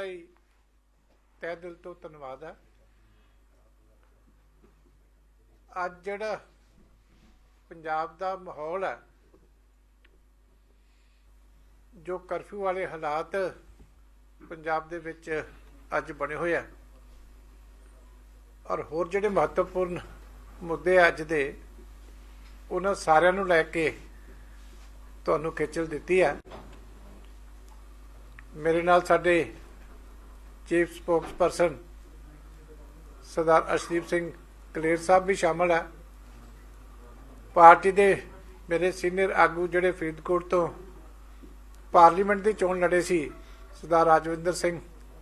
ਦਾ ਹੀ ਤਹਿ ਦਿਲ ਤੋਂ ਧੰਨਵਾਦ ਹੈ। ਅੱਜ ਜਿਹੜਾ ਪੰਜਾਬ ਦਾ ਮਾਹੌਲ ਹੈ, ਜੋ ਕਰਫਿਊ ਵਾਲੇ ਹਾਲਾਤ ਪੰਜਾਬ ਦੇ ਵਿੱਚ ਅੱਜ ਬਣੇ ਹੋਏ ਆ, ਔਰ ਹੋਰ ਜਿਹੜੇ ਮਹੱਤਵਪੂਰਨ ਮੁੱਦੇ ਅੱਜ ਦੇ, ਉਹਨਾਂ ਸਾਰਿਆਂ ਨੂੰ ਲੈ ਕੇ ਤੁਹਾਨੂੰ ਖੇਚਲ ਦਿੱਤੀ ਆ। ਮੇਰੇ ਨਾਲ ਸਾਡੇ ਚੀਫ ਸਪੋਕਸਪਰਸਨ ਸਰਦਾਰ ਅਸ਼ਦੀਪ ਸਿੰਘ ਕਲੇਰ ਸਾਹਿਬ ਵੀ ਸ਼ਾਮਲ ਹੈ। ਪਾਰਟੀ ਦੇ ਮੇਰੇ ਸੀਨੀਅਰ ਆਗੂ ਜਿਹੜੇ ਫਰੀਦਕੋਟ ਤੋਂ ਪਾਰਲੀਮੈਂਟ ਦੀ ਚੋਣ ਲੜੇ ਸੀ, ਸਰਦਾਰ ਰਾਜਵਿੰਦਰ ਸਿੰਘ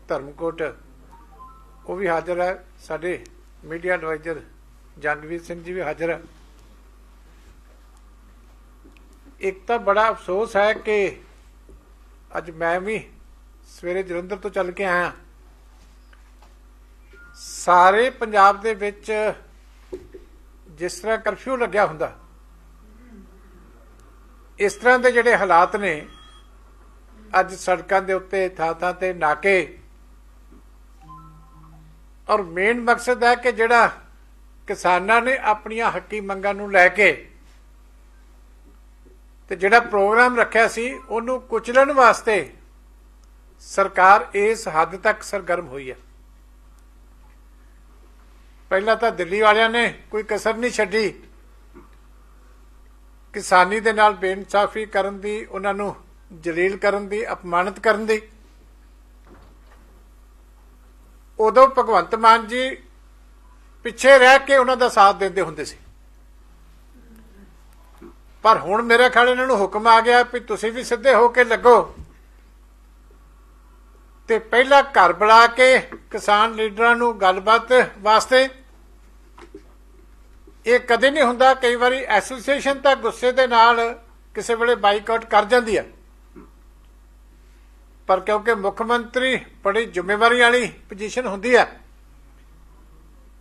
ਧਰਮਕੋਟ। ਉਹ ਵੀ ਹਾਜ਼ਰ ਹੈ। ਸਾਡੇ ਮੀਡੀਆ ਐਡਵਾਈਜ਼ਰ ਜੰਗਵੀਰ ਸਿੰਘ ਜੀ ਵੀ ਹਾਜ਼ਰ ਹੈ। ਇੱਕ ਤਾਂ ਬੜਾ ਅਫਸੋਸ ਹੈ ਕਿ ਅੱਜ ਮੈਂ ਵੀ ਸਵੇਰੇ ਜਲੰਧਰ ਤੋਂ ਚੱਲ ਕੇ ਆਇਆ। ਸਾਰੇ ਪੰਜਾਬ ਦੇ ਵਿੱਚ ਜਿਸ ਤਰ੍ਹਾਂ ਕਰਫਿਊ ਲੱਗਿਆ ਹੁੰਦਾ, ਇਸ ਤਰ੍ਹਾਂ ਦੇ ਜਿਹੜੇ ਹਾਲਾਤ ਨੇ, ਅੱਜ ਸੜਕਾਂ ਦੇ ਉੱਤੇ ਥਾਂ ਥਾਂ ਤੇ ਨਾਕੇ। ਔਰ ਮੇਨ ਮਕਸਦ ਹੈ ਕਿ ਜਿਹੜਾ ਕਿਸਾਨਾਂ ਨੇ ਆਪਣੀਆਂ ਹੱਕੀ ਮੰਗਾਂ ਨੂੰ ਲੈ ਕੇ ਤੇ ਜਿਹੜਾ ਪ੍ਰੋਗਰਾਮ ਰੱਖਿਆ ਸੀ, ਉਹਨੂੰ ਕੁਚਲਣ ਵਾਸਤੇ ਸਰਕਾਰ ਇਸ ਹੱਦ ਤੱਕ ਸਰਗਰਮ ਹੋਈ ਹੈ। ਪਹਿਲਾਂ ਤਾਂ ਦਿੱਲੀ ਵਾਲਿਆਂ ਨੇ ਕੋਈ ਕਸਰ ਨਹੀਂ ਛੱਡੀ। ਕਿਸਾਨੀ ਦੇ ਨਾਲ ਬੇਇਨਸਾਫੀ ਕਰਨ ਦੀ, ਉਹਨਾਂ ਨੂੰ ਜਲੀਲ ਕਰਨ ਦੀ, ਅਪਮਾਨਿਤ ਕਰਨ ਦੀ। ਉਦੋਂ ਭਗਵੰਤ ਮਾਨ ਜੀ ਪਿੱਛੇ ਰਹਿ ਕੇ ਉਹਨਾਂ ਦਾ ਸਾਥ ਦਿੰਦੇ ਹੁੰਦੇ ਸੀ। ਪਰ ਹੁਣ ਮੇਰੇ ਖਿਆਲ ਇਹਨਾਂ ਨੂੰ ਹੁਕਮ ਆ ਗਿਆ ਵੀ ਤੁਸੀਂ ਵੀ ਸਿੱਧੇ ਹੋ ਕੇ ਲੱਗੋ। ਤੇ ਪਹਿਲਾਂ ਘਰ ਬੁਲਾ ਕੇ ਕਿਸਾਨ ਲੀਡਰਾਂ ਨੂੰ ਗੱਲਬਾਤ ਵਾਸਤੇ। ਇਹ ਕਦੇ ਨਹੀਂ ਹੁੰਦਾ, ਕਈ ਵਾਰੀ ਐਸੋਸੀਏਸ਼ਨ ਤਾਂ ਗੁੱਸੇ ਦੇ ਨਾਲ ਕਿਸੇ ਵੇਲੇ ਬਾਈਕਾਟ ਕਰ ਜਾਂਦੀ ਹੈ ਪਰ ਕਿਉਂਕਿ ਮੁੱਖ ਮੰਤਰੀ ਬੜੀ ਜ਼ਿੰਮੇਵਾਰੀ ਵਾਲੀ ਪੋਜੀਸ਼ਨ ਹੁੰਦੀ ਹੈ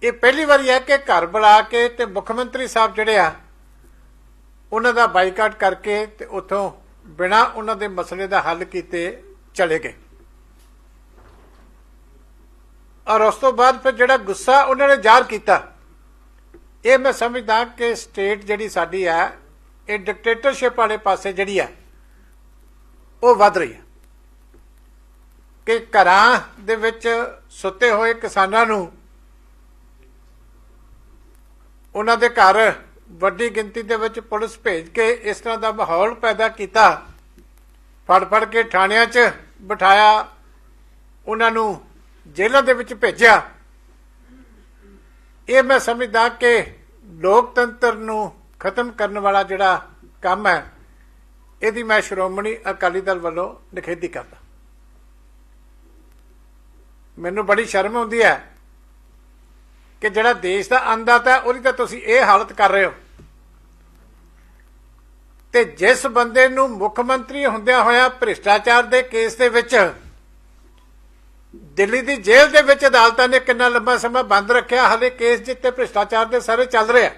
ਇਹ ਪਹਿਲੀ ਵਾਰੀ ਹੈ ਕਿ ਘਰ ਬੁਲਾ ਕੇ ਤੇ ਮੁੱਖ ਮੰਤਰੀ ਸਾਹਿਬ ਜਿਹੜੇ ਆ, ਉਹਨਾਂ ਦਾ ਬਾਈਕਾਟ ਕਰਕੇ ਤੇ ਉਥੋਂ ਬਿਨਾ ਉਹਨਾਂ ਦੇ ਮਸਲੇ ਦਾ ਹੱਲ ਕੀਤੇ ਚਲੇ ਗਏ। ਔਰ ਉਸ ਤੋਂ ਬਾਅਦ ਫਿਰ ਜਿਹੜਾ ਗੁੱਸਾ ਉਹਨਾਂ ਨੇ ਜ਼ਾਹਰ ਕੀਤਾ, ਇਹ ਮੈਂ ਸਮਝਦਾ ਕਿ ਸਟੇਟ ਜਿਹੜੀ ਸਾਡੀ ਹੈ ਇਹ ਡਿਕਟੇਟਰਸ਼ਿਪ ਵਾਲੇ ਪਾਸੇ ਜਿਹੜੀ ਹੈ ਉਹ ਵੱਧ ਰਹੀ ਹੈ ਕਿ ਘਰਾਂ ਦੇ ਵਿੱਚ ਸੁੱਤੇ ਹੋਏ ਕਿਸਾਨਾਂ ਨੂੰ ਉਹਨਾਂ ਦੇ ਘਰ ਵੱਡੀ ਗਿਣਤੀ ਦੇ ਵਿੱਚ ਪੁਲਿਸ ਭੇਜ ਕੇ ਇਸ ਤਰ੍ਹਾਂ ਦਾ ਮਾਹੌਲ ਪੈਦਾ ਕੀਤਾ ਫੜ ਫੜ ਕੇ ਥਾਣਿਆਂ 'ਚ ਬਿਠਾਇਆ, ਉਹਨਾਂ ਨੂੰ ਜੇਲ੍ਹਾਂ ਦੇ ਵਿੱਚ ਭੇਜਿਆ। ਇਹ ਮੈਂ ਸਮਝਦਾ ਕਿ ਲੋਕਤੰਤਰ ਨੂੰ ਖਤਮ ਕਰਨ ਵਾਲਾ ਜਿਹੜਾ ਕੰਮ ਹੈ, ਇਹਦੀ ਮੈਂ ਸ਼੍ਰੋਮਣੀ ਅਕਾਲੀ ਦਲ ਵੱਲੋਂ ਨਿਖੇਧੀ ਕਰਦਾ। ਮੈਨੂੰ ਬੜੀ ਸ਼ਰਮ ਆਉਂਦੀ ਹੈ ਕਿ ਜਿਹੜਾ ਦੇਸ਼ ਦਾ ਅੰਦਾਤਾ ਹੈ, ਉਹਦੀ ਤਾਂ ਤੁਸੀਂ ਇਹ ਹਾਲਤ ਕਰ ਰਹੇ ਹੋ। ਤੇ ਜਿਸ ਬੰਦੇ ਨੂੰ ਮੁੱਖ ਮੰਤਰੀ ਹੁੰਦਿਆਂ ਹੋਇਆ ਭ੍ਰਿਸ਼ਟਾਚਾਰ ਦੇ ਕੇਸ ਦੇ ਵਿੱਚ ਦਿੱਲੀ ਦੀ ਜੇਲ੍ਹ ਦੇ ਵਿੱਚ ਅਦਾਲਤਾਂ ਨੇ ਕਿੰਨਾ ਲੰਬਾ ਸਮਾਂ ਬੰਦ ਰੱਖਿਆ, ਹਲੇ ਕੇਸ ਜਿੱਤੇ ਭ੍ਰਿਸ਼ਟਾਚਾਰ ਦੇ ਸਾਰੇ ਚੱਲ ਰਿਹਾ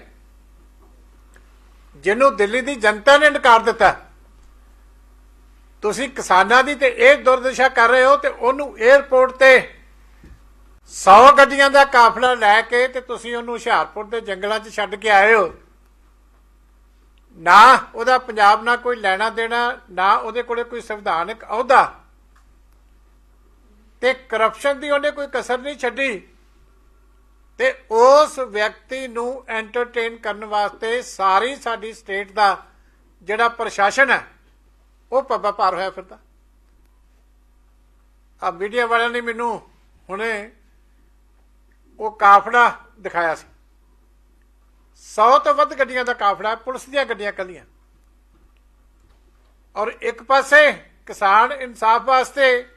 ਜਿਹਨੂੰ ਦਿੱਲੀ ਦੀ ਜਨਤਾ ਨੇ ਇਨਕਾਰ ਦਿੱਤਾ। ਤੁਸੀਂ ਕਿਸਾਨਾਂ ਦੀ ਤੇ ਇਹ ਦੁਰਦਸ਼ਾ ਕਰ ਰਹੇ ਹੋ ਤੇ ਉਹਨੂੰ 에ਅਰਪੋਰਟ ਤੇ 100 ਗੱਡੀਆਂ ਦਾ ਕਾਫਲਾ ਲੈ ਕੇ ਤੇ ਤੁਸੀਂ ਉਹਨੂੰ ਹੁਸ਼ਿਆਰਪੁਰ ਦੇ ਜੰਗਲਾਂ 'ਚ ਛੱਡ ਕੇ ਆਏ ਹੋ। ਨਾ ਉਹਦਾ ਪੰਜਾਬ ਨਾਲ ਕੋਈ ਲੈਣਾ ਦੇਣਾ, ਨਾ ਉਹਦੇ ਕੋਲੇ ਕੋਈ ਸੰਵਿਧਾਨਕ ਅਹੁਦਾ। ਤੇ ਕਰਪਸ਼ਨ ਦੀ ਉਹਨੇ ਕੋਈ ਕਸਰ ਨਹੀਂ ਛੱਡੀ। ਤੇ ਉਸ ਵਿਅਕਤੀ ਨੂੰ ਐਂਟਰਟੇਨ ਕਰਨ ਵਾਸਤੇ ਸਾਰੀ ਸਾਡੀ ਸਟੇਟ ਦਾ ਜਿਹੜਾ ਪ੍ਰਸ਼ਾਸਨ ਹੈ, ਉਹ ਪੱਬਾ ਪਾਰ ਹੋਇਆ ਫਿਰਦਾ। ਆ ਮੀਡੀਆ ਵਾਲਿਆਂ ਨੇ ਮੈਨੂੰ ਹੁਣੇ ਉਹ ਕਾਫੜਾ ਦਿਖਾਇਆ ਸੀ। 100 ਤੋਂ ਵੱਧ ਗੱਡੀਆਂ ਦਾ ਕਾਫੜਾ ਪੁਲਿਸ ਦੀਆਂ ਗੱਡੀਆਂ ਕੱਲੀਆਂ। ਔਰ ਇੱਕ ਪਾਸੇ ਕਿਸਾਨ ਇਨਸਾਫ ਵਾਸਤੇ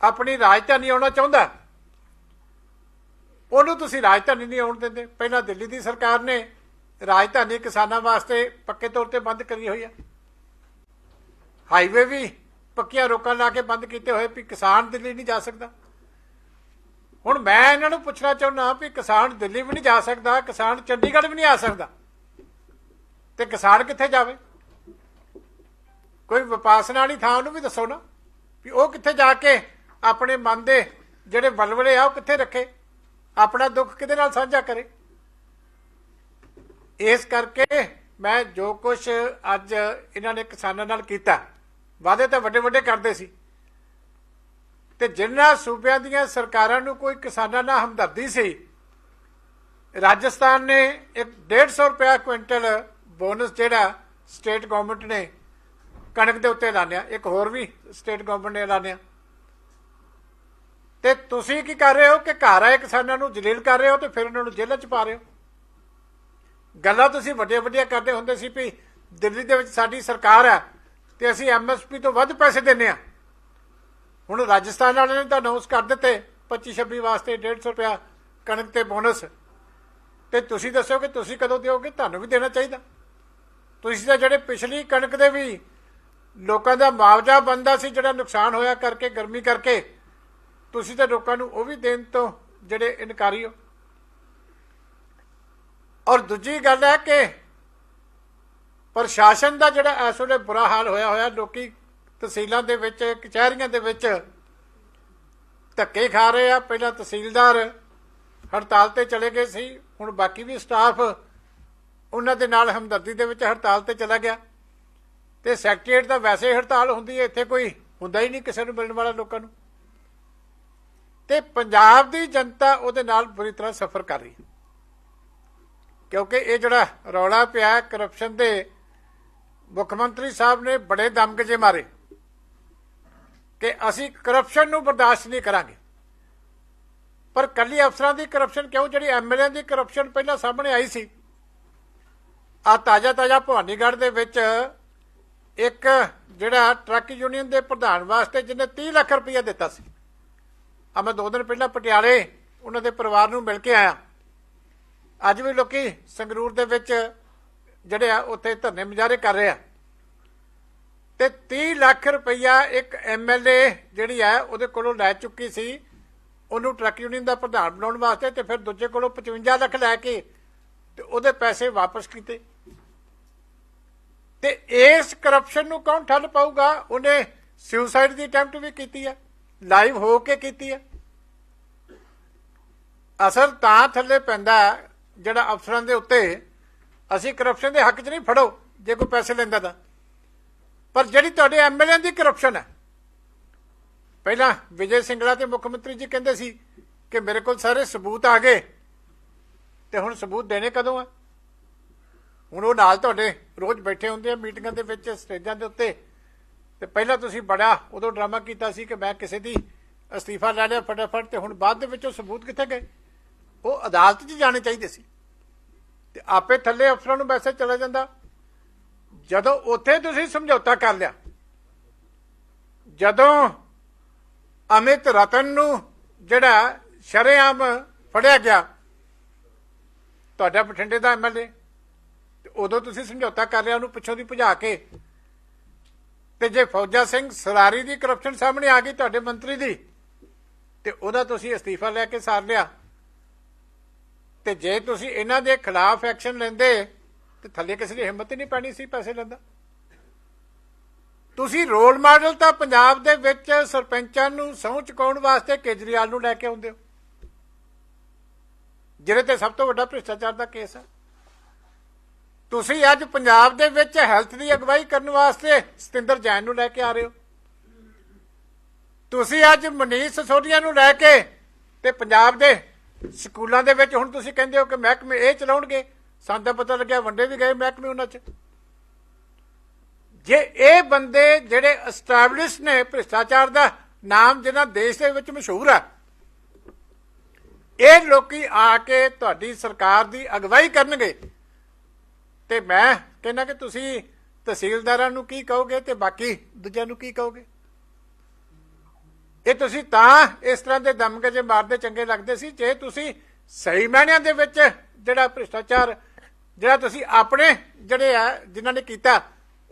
ਆਪਣੀ ਰਾਜਧਾਨੀ ਆਉਣਾ ਚਾਹੁੰਦਾ ਉਹਨੂੰ ਤੁਸੀਂ ਰਾਜਧਾਨੀ ਨਹੀਂ ਆਉਣ ਦਿੰਦੇ। ਪਹਿਲਾਂ ਦਿੱਲੀ ਦੀ ਸਰਕਾਰ ਨੇ ਰਾਜਧਾਨੀ ਕਿਸਾਨਾਂ ਵਾਸਤੇ ਪੱਕੇ ਤੌਰ ਤੇ ਬੰਦ ਕਰੀ ਹੋਈ ਹੈ। ਹਾਈਵੇ ਵੀ ਪੱਕੀਆਂ ਰੋਕਾਂ ਲਾ ਕੇ ਬੰਦ ਕੀਤੇ ਹੋਏ ਵੀ ਕਿਸਾਨ ਦਿੱਲੀ ਨਹੀਂ ਜਾ ਸਕਦਾ। ਹੁਣ ਮੈਂ ਇਹਨਾਂ ਨੂੰ ਪੁੱਛਣਾ ਚਾਹੁੰਦਾ ਵੀ ਕਿਸਾਨ ਦਿੱਲੀ ਵੀ ਨਹੀਂ ਜਾ ਸਕਦਾ, ਕਿਸਾਨ ਚੰਡੀਗੜ੍ਹ ਵੀ ਨਹੀਂ ਆ ਸਕਦਾ। ਤੇ ਕਿਸਾਨ ਕਿੱਥੇ ਜਾਵੇ? ਕੋਈ ਵਿਪਾਸਨਾ ਵਾਲੀ ਥਾਂ ਉਹਨੂੰ ਵੀ ਦੱਸੋ ਨਾ ਵੀ ਉਹ ਕਿੱਥੇ ਜਾ ਕੇ ਆਪਣੇ ਮਨ ਦੇ ਜਿਹੜੇ ਬਲਵਲੇ ਆ, ਉਹ ਕਿੱਥੇ ਰੱਖੇ? ਆਪਣਾ ਦੁੱਖ ਕਿਹਦੇ ਨਾਲ ਸਾਂਝਾ ਕਰੇ? ਇਸ ਕਰਕੇ ਮੈਂ ਜੋ ਕੁਝ ਅੱਜ ਇਹਨਾਂ ਨੇ ਕਿਸਾਨਾਂ ਨਾਲ ਕੀਤਾ, ਵਾਅਦੇ ਤਾਂ ਵੱਡੇ ਵੱਡੇ ਕਰਦੇ ਸੀ। ਤੇ ਜਿਨ੍ਹਾਂ ਸੂਬਿਆਂ ਦੀਆਂ ਸਰਕਾਰਾਂ ਨੂੰ ਕੋਈ ਕਿਸਾਨਾਂ ਨਾਲ ਹਮਦਰਦੀ ਸੀ, ਰਾਜਸਥਾਨ ਨੇ ਇੱਕ 150 ਰੁਪਿਆ ਕੁਇੰਟਲ ਬੋਨਸ ਜਿਹੜਾ ਸਟੇਟ ਗਵਰਨਮੈਂਟ ਨੇ ਕਣਕ ਦੇ ਉੱਤੇ ਐਲਾਨਿਆ ਇੱਕ ਹੋਰ ਵੀ ਸਟੇਟ ਗਵਰਨਮੈਂਟ ਨੇ ਐਲਾਨਿਆ ਤੇ ਤੁਸੀਂ ਕੀ ਕਰ ਰਹੇ ਹੋ ਕਿ ਘਰ ਆਏ ਕਿਸਾਨਾਂ ਨੂੰ ਜਲੀਲ ਕਰ ਰਹੇ ਹੋ ਤੇ ਫਿਰ ਉਹਨਾਂ ਨੂੰ ਜੇਲ੍ਹਾਂ 'ਚ ਪਾ ਰਹੇ ਹੋ? ਗੱਲਾਂ ਤੁਸੀਂ ਵੱਡੀਆਂ ਵੱਡੀਆਂ ਕਰਦੇ ਹੁੰਦੇ ਸੀ ਵੀ ਦਿੱਲੀ ਦੇ ਵਿੱਚ ਸਾਡੀ ਸਰਕਾਰ ਹੈ ਤੇ ਅਸੀਂ ਐਮਐਸਪੀ ਤੋਂ ਵੱਧ ਪੈਸੇ ਦਿੰਨੇ ਆ ਹੁਣ ਰਾਜਸਥਾਨ ਵਾਲਿਆਂ ਨੇ ਤਾਂ ਅਨਾਉਂਸ ਕਰ ਦਿੱਤੇ 25 26 ਵਾਸਤੇ 150 ਰੁਪਿਆ ਕਣਕ ਤੇ ਬੋਨਸ। ਤੇ ਤੁਸੀਂ ਦੱਸੋ ਕਿ ਤੁਸੀਂ ਕਦੋਂ ਦਿਓਗੇ? ਤੁਹਾਨੂੰ ਵੀ ਦੇਣਾ ਚਾਹੀਦਾ। ਤੁਸੀਂ ਤਾਂ ਜਿਹੜੇ ਪਿਛਲੀ ਕਣਕ ਦੇ ਵੀ ਲੋਕਾਂ ਦਾ ਮੁਆਵਜ਼ਾ ਬੰਦਾ ਸੀ, ਜਿਹੜਾ ਨੁਕਸਾਨ ਹੋਇਆ ਕਰਕੇ, ਗਰਮੀ ਕਰਕੇ ਤੁਸੀਂ ਤਾਂ ਲੋਕਾਂ ਨੂੰ ਉਹ ਵੀ ਦੇਣ ਤੋਂ ਜਿਹੜੇ ਇਨਕਾਰੀ ਹੋ। ਔਰ ਦੂਜੀ ਗੱਲ ਹੈ ਕਿ ਪ੍ਰਸ਼ਾਸਨ ਦਾ ਜਿਹੜਾ ਇਸ ਵੇਲੇ ਬੁਰਾ ਹਾਲ ਹੋਇਆ ਹੋਇਆ, ਲੋਕੀ ਤਹਿਸੀਲਾਂ ਦੇ ਵਿੱਚ, ਕਚਹਿਰੀਆਂ ਦੇ ਵਿੱਚ ਧੱਕੇ ਖਾ ਰਹੇ ਆ। ਪਹਿਲਾਂ ਤਹਿਸੀਲਦਾਰ ਹੜਤਾਲ ਤੇ ਚਲੇ ਗਏ ਸੀ, ਹੁਣ ਬਾਕੀ ਵੀ ਸਟਾਫ ਉਹਨਾਂ ਦੇ ਨਾਲ ਹਮਦਰਦੀ ਦੇ ਵਿੱਚ ਹੜਤਾਲ ਤੇ ਚਲਾ ਗਿਆ। ਤੇ ਸੈਕਟਰੀਏਟ ਦਾ ਵੈਸੇ ਹੀ ਹੜਤਾਲ ਹੁੰਦੀ ਹੈ, ਇੱਥੇ ਕੋਈ ਹੁੰਦਾ ਹੀ ਨਹੀਂ ਕਿਸੇ ਨੂੰ ਮਿਲਣ ਵਾਲਾ ਲੋਕਾਂ ਨੂੰ। ਤੇ ਪੰਜਾਬ ਦੀ ਜਨਤਾ ਉਹਦੇ ਨਾਲ ਬੁਰੀ ਤਰ੍ਹਾਂ ਸਫਰ ਕਰ ਰਹੀ ਹੈ। ਕਿਉਂਕਿ ਇਹ ਜਿਹੜਾ ਰੌਲਾ ਪਿਆ ਕਰਪਸ਼ਨ ਦੇ, ਮੁੱਖ ਮੰਤਰੀ ਸਾਹਿਬ ਨੇ ਬੜੇ ਦਮਗਜੇ ਮਾਰੇ ਕਿ ਅਸੀਂ ਕਰਪਸ਼ਨ ਨੂੰ ਬਰਦਾਸ਼ਤ ਨਹੀਂ ਕਰਾਂਗੇ। ਪਰ ਕੱਲੀ ਅਫਸਰਾਂ ਦੀ ਕਰਪਸ਼ਨ ਕਿਉਂ? ਜਿਹੜੀ ਐਮਐਲਏ ਦੀ ਕਰਪਸ਼ਨ ਪਹਿਲਾਂ ਸਾਹਮਣੇ ਆਈ ਸੀ। ਆ ਤਾਜ਼ਾ ਤਾਜ਼ਾ ਭਵਾਨੀਗੜ੍ਹ ਦੇ ਵਿੱਚ ਇੱਕ ਜਿਹੜਾ ਟਰੱਕ ਯੂਨੀਅਨ ਦੇ ਪ੍ਰਧਾਨ ਵਾਸਤੇ ਜਿਹਨੇ 30 ਲੱਖ ਰੁਪਇਆ ਦਿੱਤਾ ਸੀ। ਆ ਮੈਂ ਦੋ ਦਿਨ ਪਹਿਲਾਂ ਪਟਿਆਲੇ ਉਹਨਾਂ ਦੇ ਪਰਿਵਾਰ ਨੂੰ ਮਿਲ ਕੇ ਆਇਆ। ਅੱਜ ਵੀ ਲੋਕੀ ਸੰਗਰੂਰ ਦੇ ਵਿੱਚ ਜਿਹੜੇ ਆ, ਉੱਥੇ ਧਰਨੇ ਮੁਜ਼ਾਹਰੇ ਕਰ ਰਹੇ ਆ। ਤੇ 30 ਲੱਖ ਰੁਪਈਆ ਇੱਕ ਐਮਐਲਏ ਜਿਹੜੀ ਆ, ਉਹਦੇ ਕੋਲੋਂ ਲੈ ਚੁੱਕੀ ਸੀ। ਉਹਨੂੰ ਟਰੱਕ ਯੂਨੀਅਨ ਦਾ ਪ੍ਰਧਾਨ ਬਣਾਉਣ ਵਾਸਤੇ ਤੇ ਫਿਰ ਦੂਜੇ ਕੋਲੋਂ 55 ਲੱਖ ਲੈ ਕੇ ਤੇ ਉਹਦੇ ਪੈਸੇ ਵਾਪਸ ਕੀਤੇ। ਤੇ ਇਸ ਕਰਪਸ਼ਨ ਨੂੰ ਕੌਣ ਠੱਲ ਪਾਊਗਾ? ਉਹਨੇ ਸੁਸਾਈਡ ਦੀ ਅਟੈਂਪਟ ਵੀ ਕੀਤੀ ਹੈ ਲਾਈਵ ਹੋ ਕੇ ਕੀਤੀ ਹੈ ਅਸਰ ਤਾਂ ਥੱਲੇ ਪੈਂਦਾ ਜਿਹੜਾ ਅਫਸਰਾਂ ਦੇ ਉੱਤੇ ਅਸੀਂ ਕਰਪਸ਼ਨ ਦੇ ਹੱਕ 'ਚ ਨਹੀਂ ਫੜੋ, ਜੇ ਕੋਈ ਪੈਸੇ ਲੈਂਦਾ ਤਾਂ। ਪਰ ਜਿਹੜੀ ਤੁਹਾਡੇ ਐਮਐਲਏ ਦੀ ਕਰਪਸ਼ਨ ਹੈ, ਪਹਿਲਾਂ ਵਿਜੇ ਸਿੰਗਲਾ ਤੇ ਮੁੱਖ ਮੰਤਰੀ ਜੀ ਕਹਿੰਦੇ ਸੀ ਕਿ ਮੇਰੇ ਕੋਲ ਸਾਰੇ ਸਬੂਤ ਆ ਗਏ, ਤੇ ਹੁਣ ਸਬੂਤ ਦੇਣੇ ਕਦੋਂ ਆ? ਹੁਣ ਉਹ ਨਾਲ ਤੁਹਾਡੇ ਰੋਜ਼ ਬੈਠੇ ਹੁੰਦੇ ਆ ਮੀਟਿੰਗਾਂ ਦੇ ਵਿੱਚ, ਸਟੇਜਾਂ ਦੇ ਉੱਤੇ, ਤੇ ਪਹਿਲਾਂ ਤੁਸੀਂ ਬੜਾ ਉਦੋਂ ਡਰਾਮਾ ਕੀਤਾ ਸੀ ਕਿ ਮੈਂ ਕਿਸੇ ਦੀ ਅਸਤੀਫਾ ਲੈ ਲਿਆ ਫਟਾਫਟ, ਤੇ ਹੁਣ ਬਾਅਦ ਦੇ ਵਿੱਚ ਉਹ ਸਬੂਤ ਕਿੱਥੇ ਗਏ? ਉਹ ਅਦਾਲਤ 'ਚ ਜਾਣੇ ਚਾਹੀਦੇ ਸੀ। ਤੇ ਆਪੇ ਥੱਲੇ ਅਫਸਰਾਂ ਨੂੰ ਵੈਸੇ ਚਲਾ ਜਾਂਦਾ। ਜਦੋਂ ਉੱਥੇ ਤੁਸੀਂ ਸਮਝੌਤਾ ਕਰ ਲਿਆ, ਜਦੋਂ ਅਮਿਤ ਰਤਨ ਨੂੰ ਜਿਹੜਾ ਸ਼ਰੇਆਮ ਫੜਿਆ ਗਿਆ, ਤੁਹਾਡਾ ਬਠਿੰਡੇ ਦਾ ਐਮਐਲਏ ਤੇ ਉਦੋਂ ਤੁਸੀਂ ਸਮਝੌਤਾ ਕਰ ਲਿਆ, ਉਹਨੂੰ ਪਿੱਛੋਂ ਦੀ ਭਜਾ ਕੇ। ਤੇ ਜੇ ਫੌਜਾ ਸਿੰਘ ਸਰਾਰੀ ਦੀ ਕਰਪਸ਼ਨ ਸਾਹਮਣੇ ਆ ਗਈ ਤੁਹਾਡੇ ਮੰਤਰੀ ਦੀ, ਤੇ ਉਹਦਾ ਤੁਸੀਂ ਅਸਤੀਫਾ ਲੈ ਕੇ ਸਾਰ ਲਿਆ। ਤੇ ਜੇ ਤੁਸੀਂ ਇਹਨਾਂ ਦੇ ਖਿਲਾਫ ਐਕਸ਼ਨ ਲੈਂਦੇ, ਤੇ ਥੱਲੇ ਕਿਸੇ ਦੀ ਹਿੰਮਤ ਹੀ ਨਹੀਂ ਪੈਣੀ ਸੀ ਪੈਸੇ ਲੈਂਦਾ ਤੁਸੀਂ ਰੋਲ ਮਾਡਲ ਤਾਂ ਪੰਜਾਬ ਦੇ ਵਿੱਚ ਸਰਪੰਚਾਂ ਨੂੰ ਸਹੁੰ ਚੁਕਾਉਣ ਵਾਸਤੇ ਕੇਜਰੀਵਾਲ ਨੂੰ ਲੈ ਕੇ ਆਉਂਦੇ ਹੋ। ਜਿਹਦੇ ਤੇ ਸਭ ਤੋਂ ਵੱਡਾ ਭ੍ਰਿਸ਼ਟਾਚਾਰ ਦਾ ਕੇਸ ਹੈ। ਤੁਸੀਂ ਅੱਜ ਪੰਜਾਬ ਦੇ ਵਿੱਚ ਹੈਲਥ ਦੀ ਅਗਵਾਈ ਕਰਨ ਵਾਸਤੇ ਸਤਿੰਦਰ ਜੈਨ ਨੂੰ ਲੈ ਕੇ ਆ ਰਹੇ ਹੋ। ਤੁਸੀਂ ਅੱਜ ਮਨੀਸ਼ ਸਸੋਦੀਆ ਨੂੰ ਲੈ ਕੇ ਤੇ ਪੰਜਾਬ ਦੇ ਸਕੂਲਾਂ ਦੇ ਵਿੱਚ ਹੁਣ ਤੁਸੀਂ ਕਹਿੰਦੇ ਹੋ ਕਿ ਮਹਿਕਮੇ ਇਹ ਚਲਾਉਣਗੇ? ਸਾਨੂੰ ਤਾਂ ਪਤਾ ਲੱਗਿਆ ਵੰਡੇ ਵੀ ਗਏ ਮਹਿਕਮੇ ਉਹਨਾਂ 'ਚ। ਜੇ ਇਹ ਬੰਦੇ ਜਿਹੜੇ ਐਸਟੈਬਲਿਸ਼ ਨੇ ਭ੍ਰਿਸ਼ਟਾਚਾਰ ਦਾ ਨਾਮ ਜਿਹਨਾਂ ਦੇਸ਼ ਦੇ ਵਿੱਚ ਮਸ਼ਹੂਰ ਆ, ਇਹ ਲੋਕੀ ਆ ਕੇ ਤੁਹਾਡੀ ਸਰਕਾਰ ਦੀ ਅਗਵਾਈ ਕਰਨਗੇ। ਤੇ ਮੈਂ ਕਹਿੰਦਾ ਕਿ ਤੁਸੀਂ ਤਹਿਸੀਲਦਾਰਾਂ ਨੂੰ ਕੀ ਕਹੋਗੇ ਤੇ ਬਾਕੀ ਦੂਜਿਆਂ ਨੂੰ ਕੀ ਕਹੋਗੇ? ਇਹ ਤੁਸੀਂ ਤਾਂ ਇਸ ਤਰ੍ਹਾਂ ਦੇ ਦਮਗਜੇ ਮਾਰਦੇ ਚੰਗੇ ਲੱਗਦੇ ਸੀ ਜੇ ਤੁਸੀਂ ਸਹੀ ਮਾਇਨਿਆਂ ਦੇ ਵਿੱਚ ਜਿਹੜਾ ਭ੍ਰਿਸ਼ਟਾਚਾਰ, ਜਿਹੜਾ ਤੁਸੀਂ ਆਪਣੇ ਜਿਹੜੇ ਆ, ਜਿਨ੍ਹਾਂ ਨੇ ਕੀਤਾ,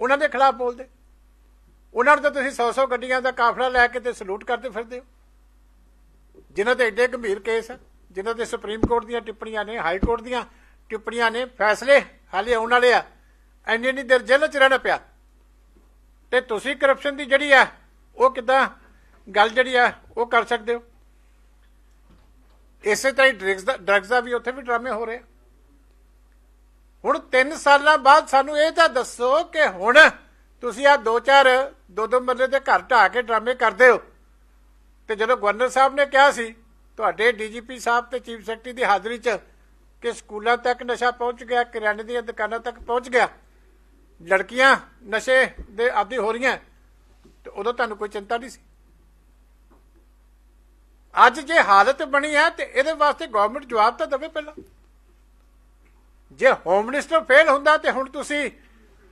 ਉਹਨਾਂ ਦੇ ਖਿਲਾਫ ਬੋਲਦੇ। ਉਹਨਾਂ ਨੂੰ ਤਾਂ ਤੁਸੀਂ 100-100 ਗੱਡੀਆਂ ਦਾ ਕਾਫਲਾ ਲੈ ਕੇ ਤੇ ਸਲੂਟ ਕਰਦੇ ਫਿਰਦੇ ਹੋ। ਜਿਨ੍ਹਾਂ ਤੇ ਐਡੇ ਗੰਭੀਰ ਕੇਸ ਆ, ਜਿਨ੍ਹਾਂ ਤੇ ਸੁਪਰੀਮ ਕੋਰਟ ਦੀਆਂ ਟਿੱਪਣੀਆਂ ਨੇ, ਹਾਈ ਕੋਰਟ ਦੀਆਂ ਟਿੱਪਣੀਆਂ ਨੇ, ਫੈਸਲੇ ਹਾਲੇ ਆਉਣ ਵਾਲੇ ਆ ਐਨੀ ਨਹੀਂ ਦੇਰ ਜੇਲ੍ਹ 'ਚ ਰਹਿਣਾ ਪਿਆ। ਤੇ ਤੁਸੀਂ ਕਰਪਸ਼ਨ ਦੀ ਜਿਹੜੀ ਆ, ਉਹ ਕਿਦਾਂ ਗੱਲ ਜਿਹੜੀ ਆ, ਉਹ ਕਰ ਸਕਦੇ ਹੋ। ਇਸੇ ਤਰ੍ਹਾਂ ਹੀ ਡਰੱਗਸ ਦਾ ਡਰੱਗਸ ਦਾ ਵੀ ਉੱਥੇ ਵੀ ਡਰਾਮੇ ਹੋ ਰਹੇ ਹੁਣ 3 ਸਾਲਾਂ ਬਾਅਦ ਸਾਨੂੰ ਇਹ ਤਾਂ ਦੱਸੋ ਕਿ ਹੁਣ ਤੁਸੀਂ ਆ ਦੋ ਚਾਰ, ਦੋ ਦੋ ਮਰਲੇ ਦੇ ਘਰ ਢਾਹ ਕੇ ਡਰਾਮੇ ਕਰਦੇ ਹੋ। ਤੇ ਜਦੋਂ ਗਵਰਨਰ ਸਾਹਿਬ ਨੇ ਕਿਹਾ ਸੀ, ਤੁਹਾਡੇ ਡੀਜੀਪੀ ਸਾਹਿਬ ਤੇ ਚੀਫ ਸੈਕਟਰੀ ਦੀ ਹਾਜ਼ਰੀ 'ਚ ਕਿ ਸਕੂਲਾਂ ਤੱਕ ਨਸ਼ਾ ਪਹੁੰਚ ਗਿਆ ਕਿਰਾਣੇ ਦੀਆਂ ਦੁਕਾਨਾਂ ਤੱਕ ਪਹੁੰਚ ਗਿਆ। ਲੜਕੀਆਂ ਨਸ਼ੇ ਦੇ ਆਦੀ ਹੋ ਰਹੀਆਂ। ਤੇ ਉਦੋਂ ਤੁਹਾਨੂੰ ਕੋਈ ਚਿੰਤਾ ਨਹੀਂ ਸੀ? ਅੱਜ ਜੇ ਹਾਲਤ ਬਣੀ ਹੈ ਤੇ ਇਹਦੇ ਵਾਸਤੇ ਗਵਰਨਮੈਂਟ ਜਵਾਬ ਤਾਂ ਦੇਵੇ ਪਹਿਲਾਂ। ਜੇ ਹੋਮ ਮਿਨਿਸਟਰ ਫੇਲ ਹੁੰਦਾ ਤੇ ਹੁਣ ਤੁਸੀਂ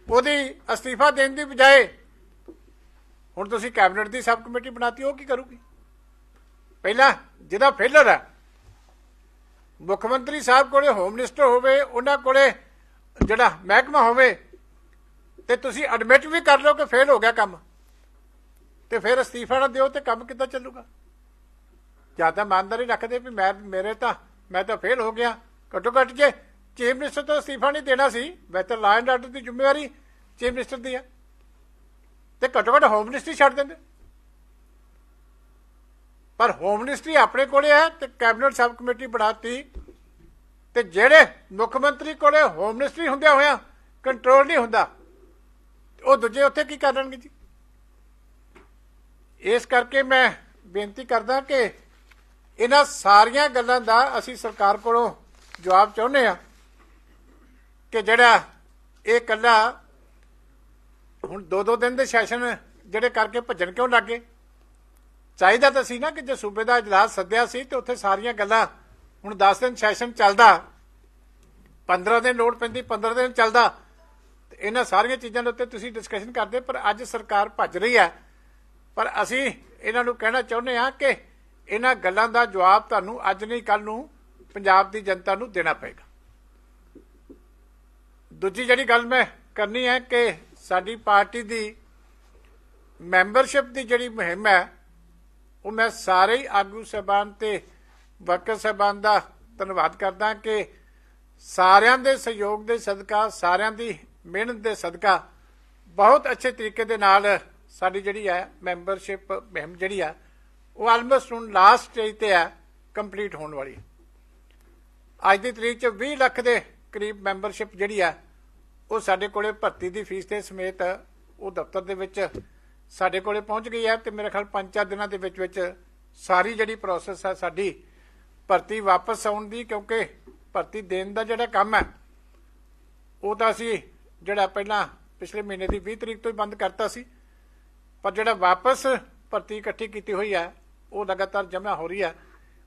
ਉਹਦੀ ਅਸਤੀਫਾ ਦੇਣ ਦੀ ਬਜਾਏ ਹੁਣ ਤੁਸੀਂ ਕੈਬਨਿਟ ਦੀ ਸਬ ਕਮੇਟੀ ਬਣਾਤੀ, ਉਹ ਕੀ ਕਰੂਗੀ? ਪਹਿਲਾਂ ਜਿਹਦਾ ਫੇਲਰ ਹੈ, ਮੁੱਖ ਮੰਤਰੀ ਸਾਹਿਬ ਕੋਲੇ ਹੋਮ ਮਿਨਿਸਟਰ ਹੋਵੇ, ਉਹਨਾਂ ਕੋਲੇ ਜਿਹੜਾ ਮਹਿਕਮਾ ਹੋਵੇ ਤੇ ਤੁਸੀਂ ਐਡਮਿਟ ਵੀ ਕਰ ਲਓ ਕਿ ਫੇਲ ਹੋ ਗਿਆ ਕੰਮ ਤੇ ਫਿਰ ਅਸਤੀਫਾ ਨਾ ਦਿਓ ਤੇ ਕੰਮ ਕਿੱਦਾਂ ਚੱਲੂਗਾ? ਜ਼ਿਆਦਾ ਇਮਾਨਦਾਰੀ ਰੱਖਦੇ ਵੀ ਮੈਂ, ਮੇਰੇ ਤਾਂ, ਮੈਂ ਤਾਂ ਫੇਲ ਹੋ ਗਿਆ। ਘੱਟੋ ਘੱਟ ਜੇ ਚੀਫ ਮਿਨਿਸਟਰ ਤੋਂ ਅਸਤੀਫਾ ਨਹੀਂ ਦੇਣਾ ਸੀ ਵੈਸੇ ਲਾਅ ਐਂਡ ਆਰਡਰ ਦੀ ਜ਼ਿੰਮੇਵਾਰੀ ਚੀਫ ਮਿਨਿਸਟਰ ਦੀ ਹੈ ਤੇ ਘੱਟੋ ਘੱਟ ਹੋਮ ਮਿਨਿਸਟਰੀ ਛੱਡ ਦਿੰਦੇ। ਪਰ ਹੋਮ ਮਿਨਿਸਟਰੀ ਆਪਣੇ ਕੋਲੇ ਹੈ ਤੇ ਕੈਬਨਿਟ ਸਬ ਕਮੇਟੀ ਬਣਾਤੀ। ਤੇ ਜਿਹੜੇ ਮੁੱਖ ਮੰਤਰੀ ਕੋਲੇ ਹੋਮ ਮਿਨਿਸਟਰੀ ਹੁੰਦਿਆਂ ਹੋਇਆ ਕੰਟਰੋਲ ਨਹੀਂ ਹੁੰਦਾ, ਉਹ ਦੂਜੇ ਉੱਥੇ ਕੀ ਕਰਨਗੇ ਜੀ? ਇਸ ਕਰਕੇ ਮੈਂ ਬੇਨਤੀ ਕਰਦਾ ਕਿ ਇਹਨਾਂ ਸਾਰੀਆਂ ਗੱਲਾਂ ਦਾ ਅਸੀਂ ਸਰਕਾਰ ਕੋਲੋਂ ਜਵਾਬ ਚਾਹੁੰਦੇ ਆ ਕਿ ਜਿਹੜਾ ਇਹ ਕੱਲਾ ਹੁਣ ਦੋ ਦੋ ਦਿਨ ਦੇ ਸੈਸ਼ਨ ਜਿਹੜੇ ਕਰਕੇ ਭੱਜਣ ਕਿਉਂ ਲੱਗੇ? ਚਾਹੀਦਾ ਤਾਂ ਸੀ ਨਾ ਕਿ ਜੇ ਸੂਬੇ ਦਾ ਇਜਲਾਸ ਸੱਦਿਆ ਸੀ ਤੇ ਉੱਥੇ ਸਾਰੀਆਂ ਗੱਲਾਂ ਹੁਣ 10 ਦਿਨ ਸੈਸ਼ਨ ਚੱਲਦਾ 15 ਦਿਨ ਲੋੜ ਪੈਂਦੀ 15 ਦਿਨ ਚੱਲਦਾ, ਤੇ ਇਹਨਾਂ ਸਾਰੀਆਂ ਚੀਜ਼ਾਂ ਦੇ ਉੱਤੇ ਤੁਸੀਂ ਡਿਸਕਸ਼ਨ ਕਰਦੇ, ਪਰ ਅੱਜ ਸਰਕਾਰ ਭੱਜ ਰਹੀ ਹੈ। ਪਰ ਅਸੀਂ ਇਹਨਾਂ ਨੂੰ ਕਹਿਣਾ ਚਾਹੁੰਦੇ ਹਾਂ ਕਿ ਇਹਨਾਂ ਗੱਲਾਂ ਦਾ ਜਵਾਬ ਤੁਹਾਨੂੰ ਅੱਜ ਨਹੀਂ ਕੱਲ ਨੂੰ ਪੰਜਾਬ ਦੀ ਜਨਤਾ ਨੂੰ ਦੇਣਾ ਪਏਗਾ। ਦੂਜੀ ਜਿਹੜੀ ਗੱਲ ਮੈਂ ਕਰਨੀ ਹੈ ਕਿ ਸਾਡੀ ਪਾਰਟੀ ਦੀ ਮੈਂਬਰਸ਼ਿਪ ਦੀ ਜਿਹੜੀ ਮੁਹਿੰਮ ਹੈ, ਉਹ ਮੈਂ ਸਾਰੇ ਹੀ ਆਗੂ ਸਹਿਬਾਨ ਤੇ ਵਰਕਰ ਸਹਿਬਾਨ ਦਾ ਧੰਨਵਾਦ ਕਰਦਾ ਕਿ ਸਾਰਿਆਂ ਦੇ ਸਹਿਯੋਗ ਦੇ ਸਦਕਾ, ਸਾਰਿਆਂ ਦੀ ਮਿਹਨਤ ਦੇ ਸਦਕਾ ਬਹੁਤ ਅੱਛੇ ਤਰੀਕੇ ਦੇ ਨਾਲ ਸਾਡੀ ਜਿਹੜੀ ਹੈ ਮੈਂਬਰਸ਼ਿਪ ਮੁਹਿੰਮ ਜਿਹੜੀ ਆ ਉਹ ਆਲਮੋਸਟ ਹੁਣ ਲਾਸਟ ਸਟੇਜ ਤੇ ਹੈ ਕੰਪਲੀਟ ਹੋਣ ਵਾਲੀ। ਅੱਜ ਦੀ ਤਰੀਕ 'ਚ 20 ਲੱਖ ਦੇ ਕਰੀਬ ਮੈਂਬਰਸ਼ਿਪ ਜਿਹੜੀ ਹੈ, ਉਹ ਸਾਡੇ ਕੋਲੇ ਭਰਤੀ ਦੀ ਫੀਸ ਦੇ ਸਮੇਤ ਉਹ ਦਫ਼ਤਰ ਦੇ ਵਿੱਚ ਸਾਡੇ ਕੋਲੇ ਪਹੁੰਚ ਗਈ ਹੈ ਤੇ ਮੇਰੇ ਖਿਆਲ 5-4 ਦਿਨਾਂ ਦੇ ਵਿੱਚ ਵਿੱਚ ਸਾਰੀ ਜਿਹੜੀ ਪ੍ਰੋਸੈਸ ਹੈ ਸਾਡੀ ਭਰਤੀ ਵਾਪਸ ਆਉਣ ਦੀ, ਕਿਉਂਕਿ ਭਰਤੀ ਦੇਣ ਦਾ ਜਿਹੜਾ ਕੰਮ ਹੈ, ਉਹ ਤਾਂ ਅਸੀਂ ਜਿਹੜਾ ਪਹਿਲਾਂ ਪਿਛਲੇ ਮਹੀਨੇ ਦੀ 20 ਤਰੀਕ ਤੋਂ ਹੀ ਬੰਦ ਕਰਤਾ ਸੀ। ਪਰ ਜਿਹੜਾ ਵਾਪਸ ਭਰਤੀ ਇਕੱਠੀ ਕੀਤੀ ਹੋਈ ਹੈ ਉਹ ਲਗਾਤਾਰ ਜਮ੍ਹਾਂ ਹੋ ਰਹੀ ਹੈ।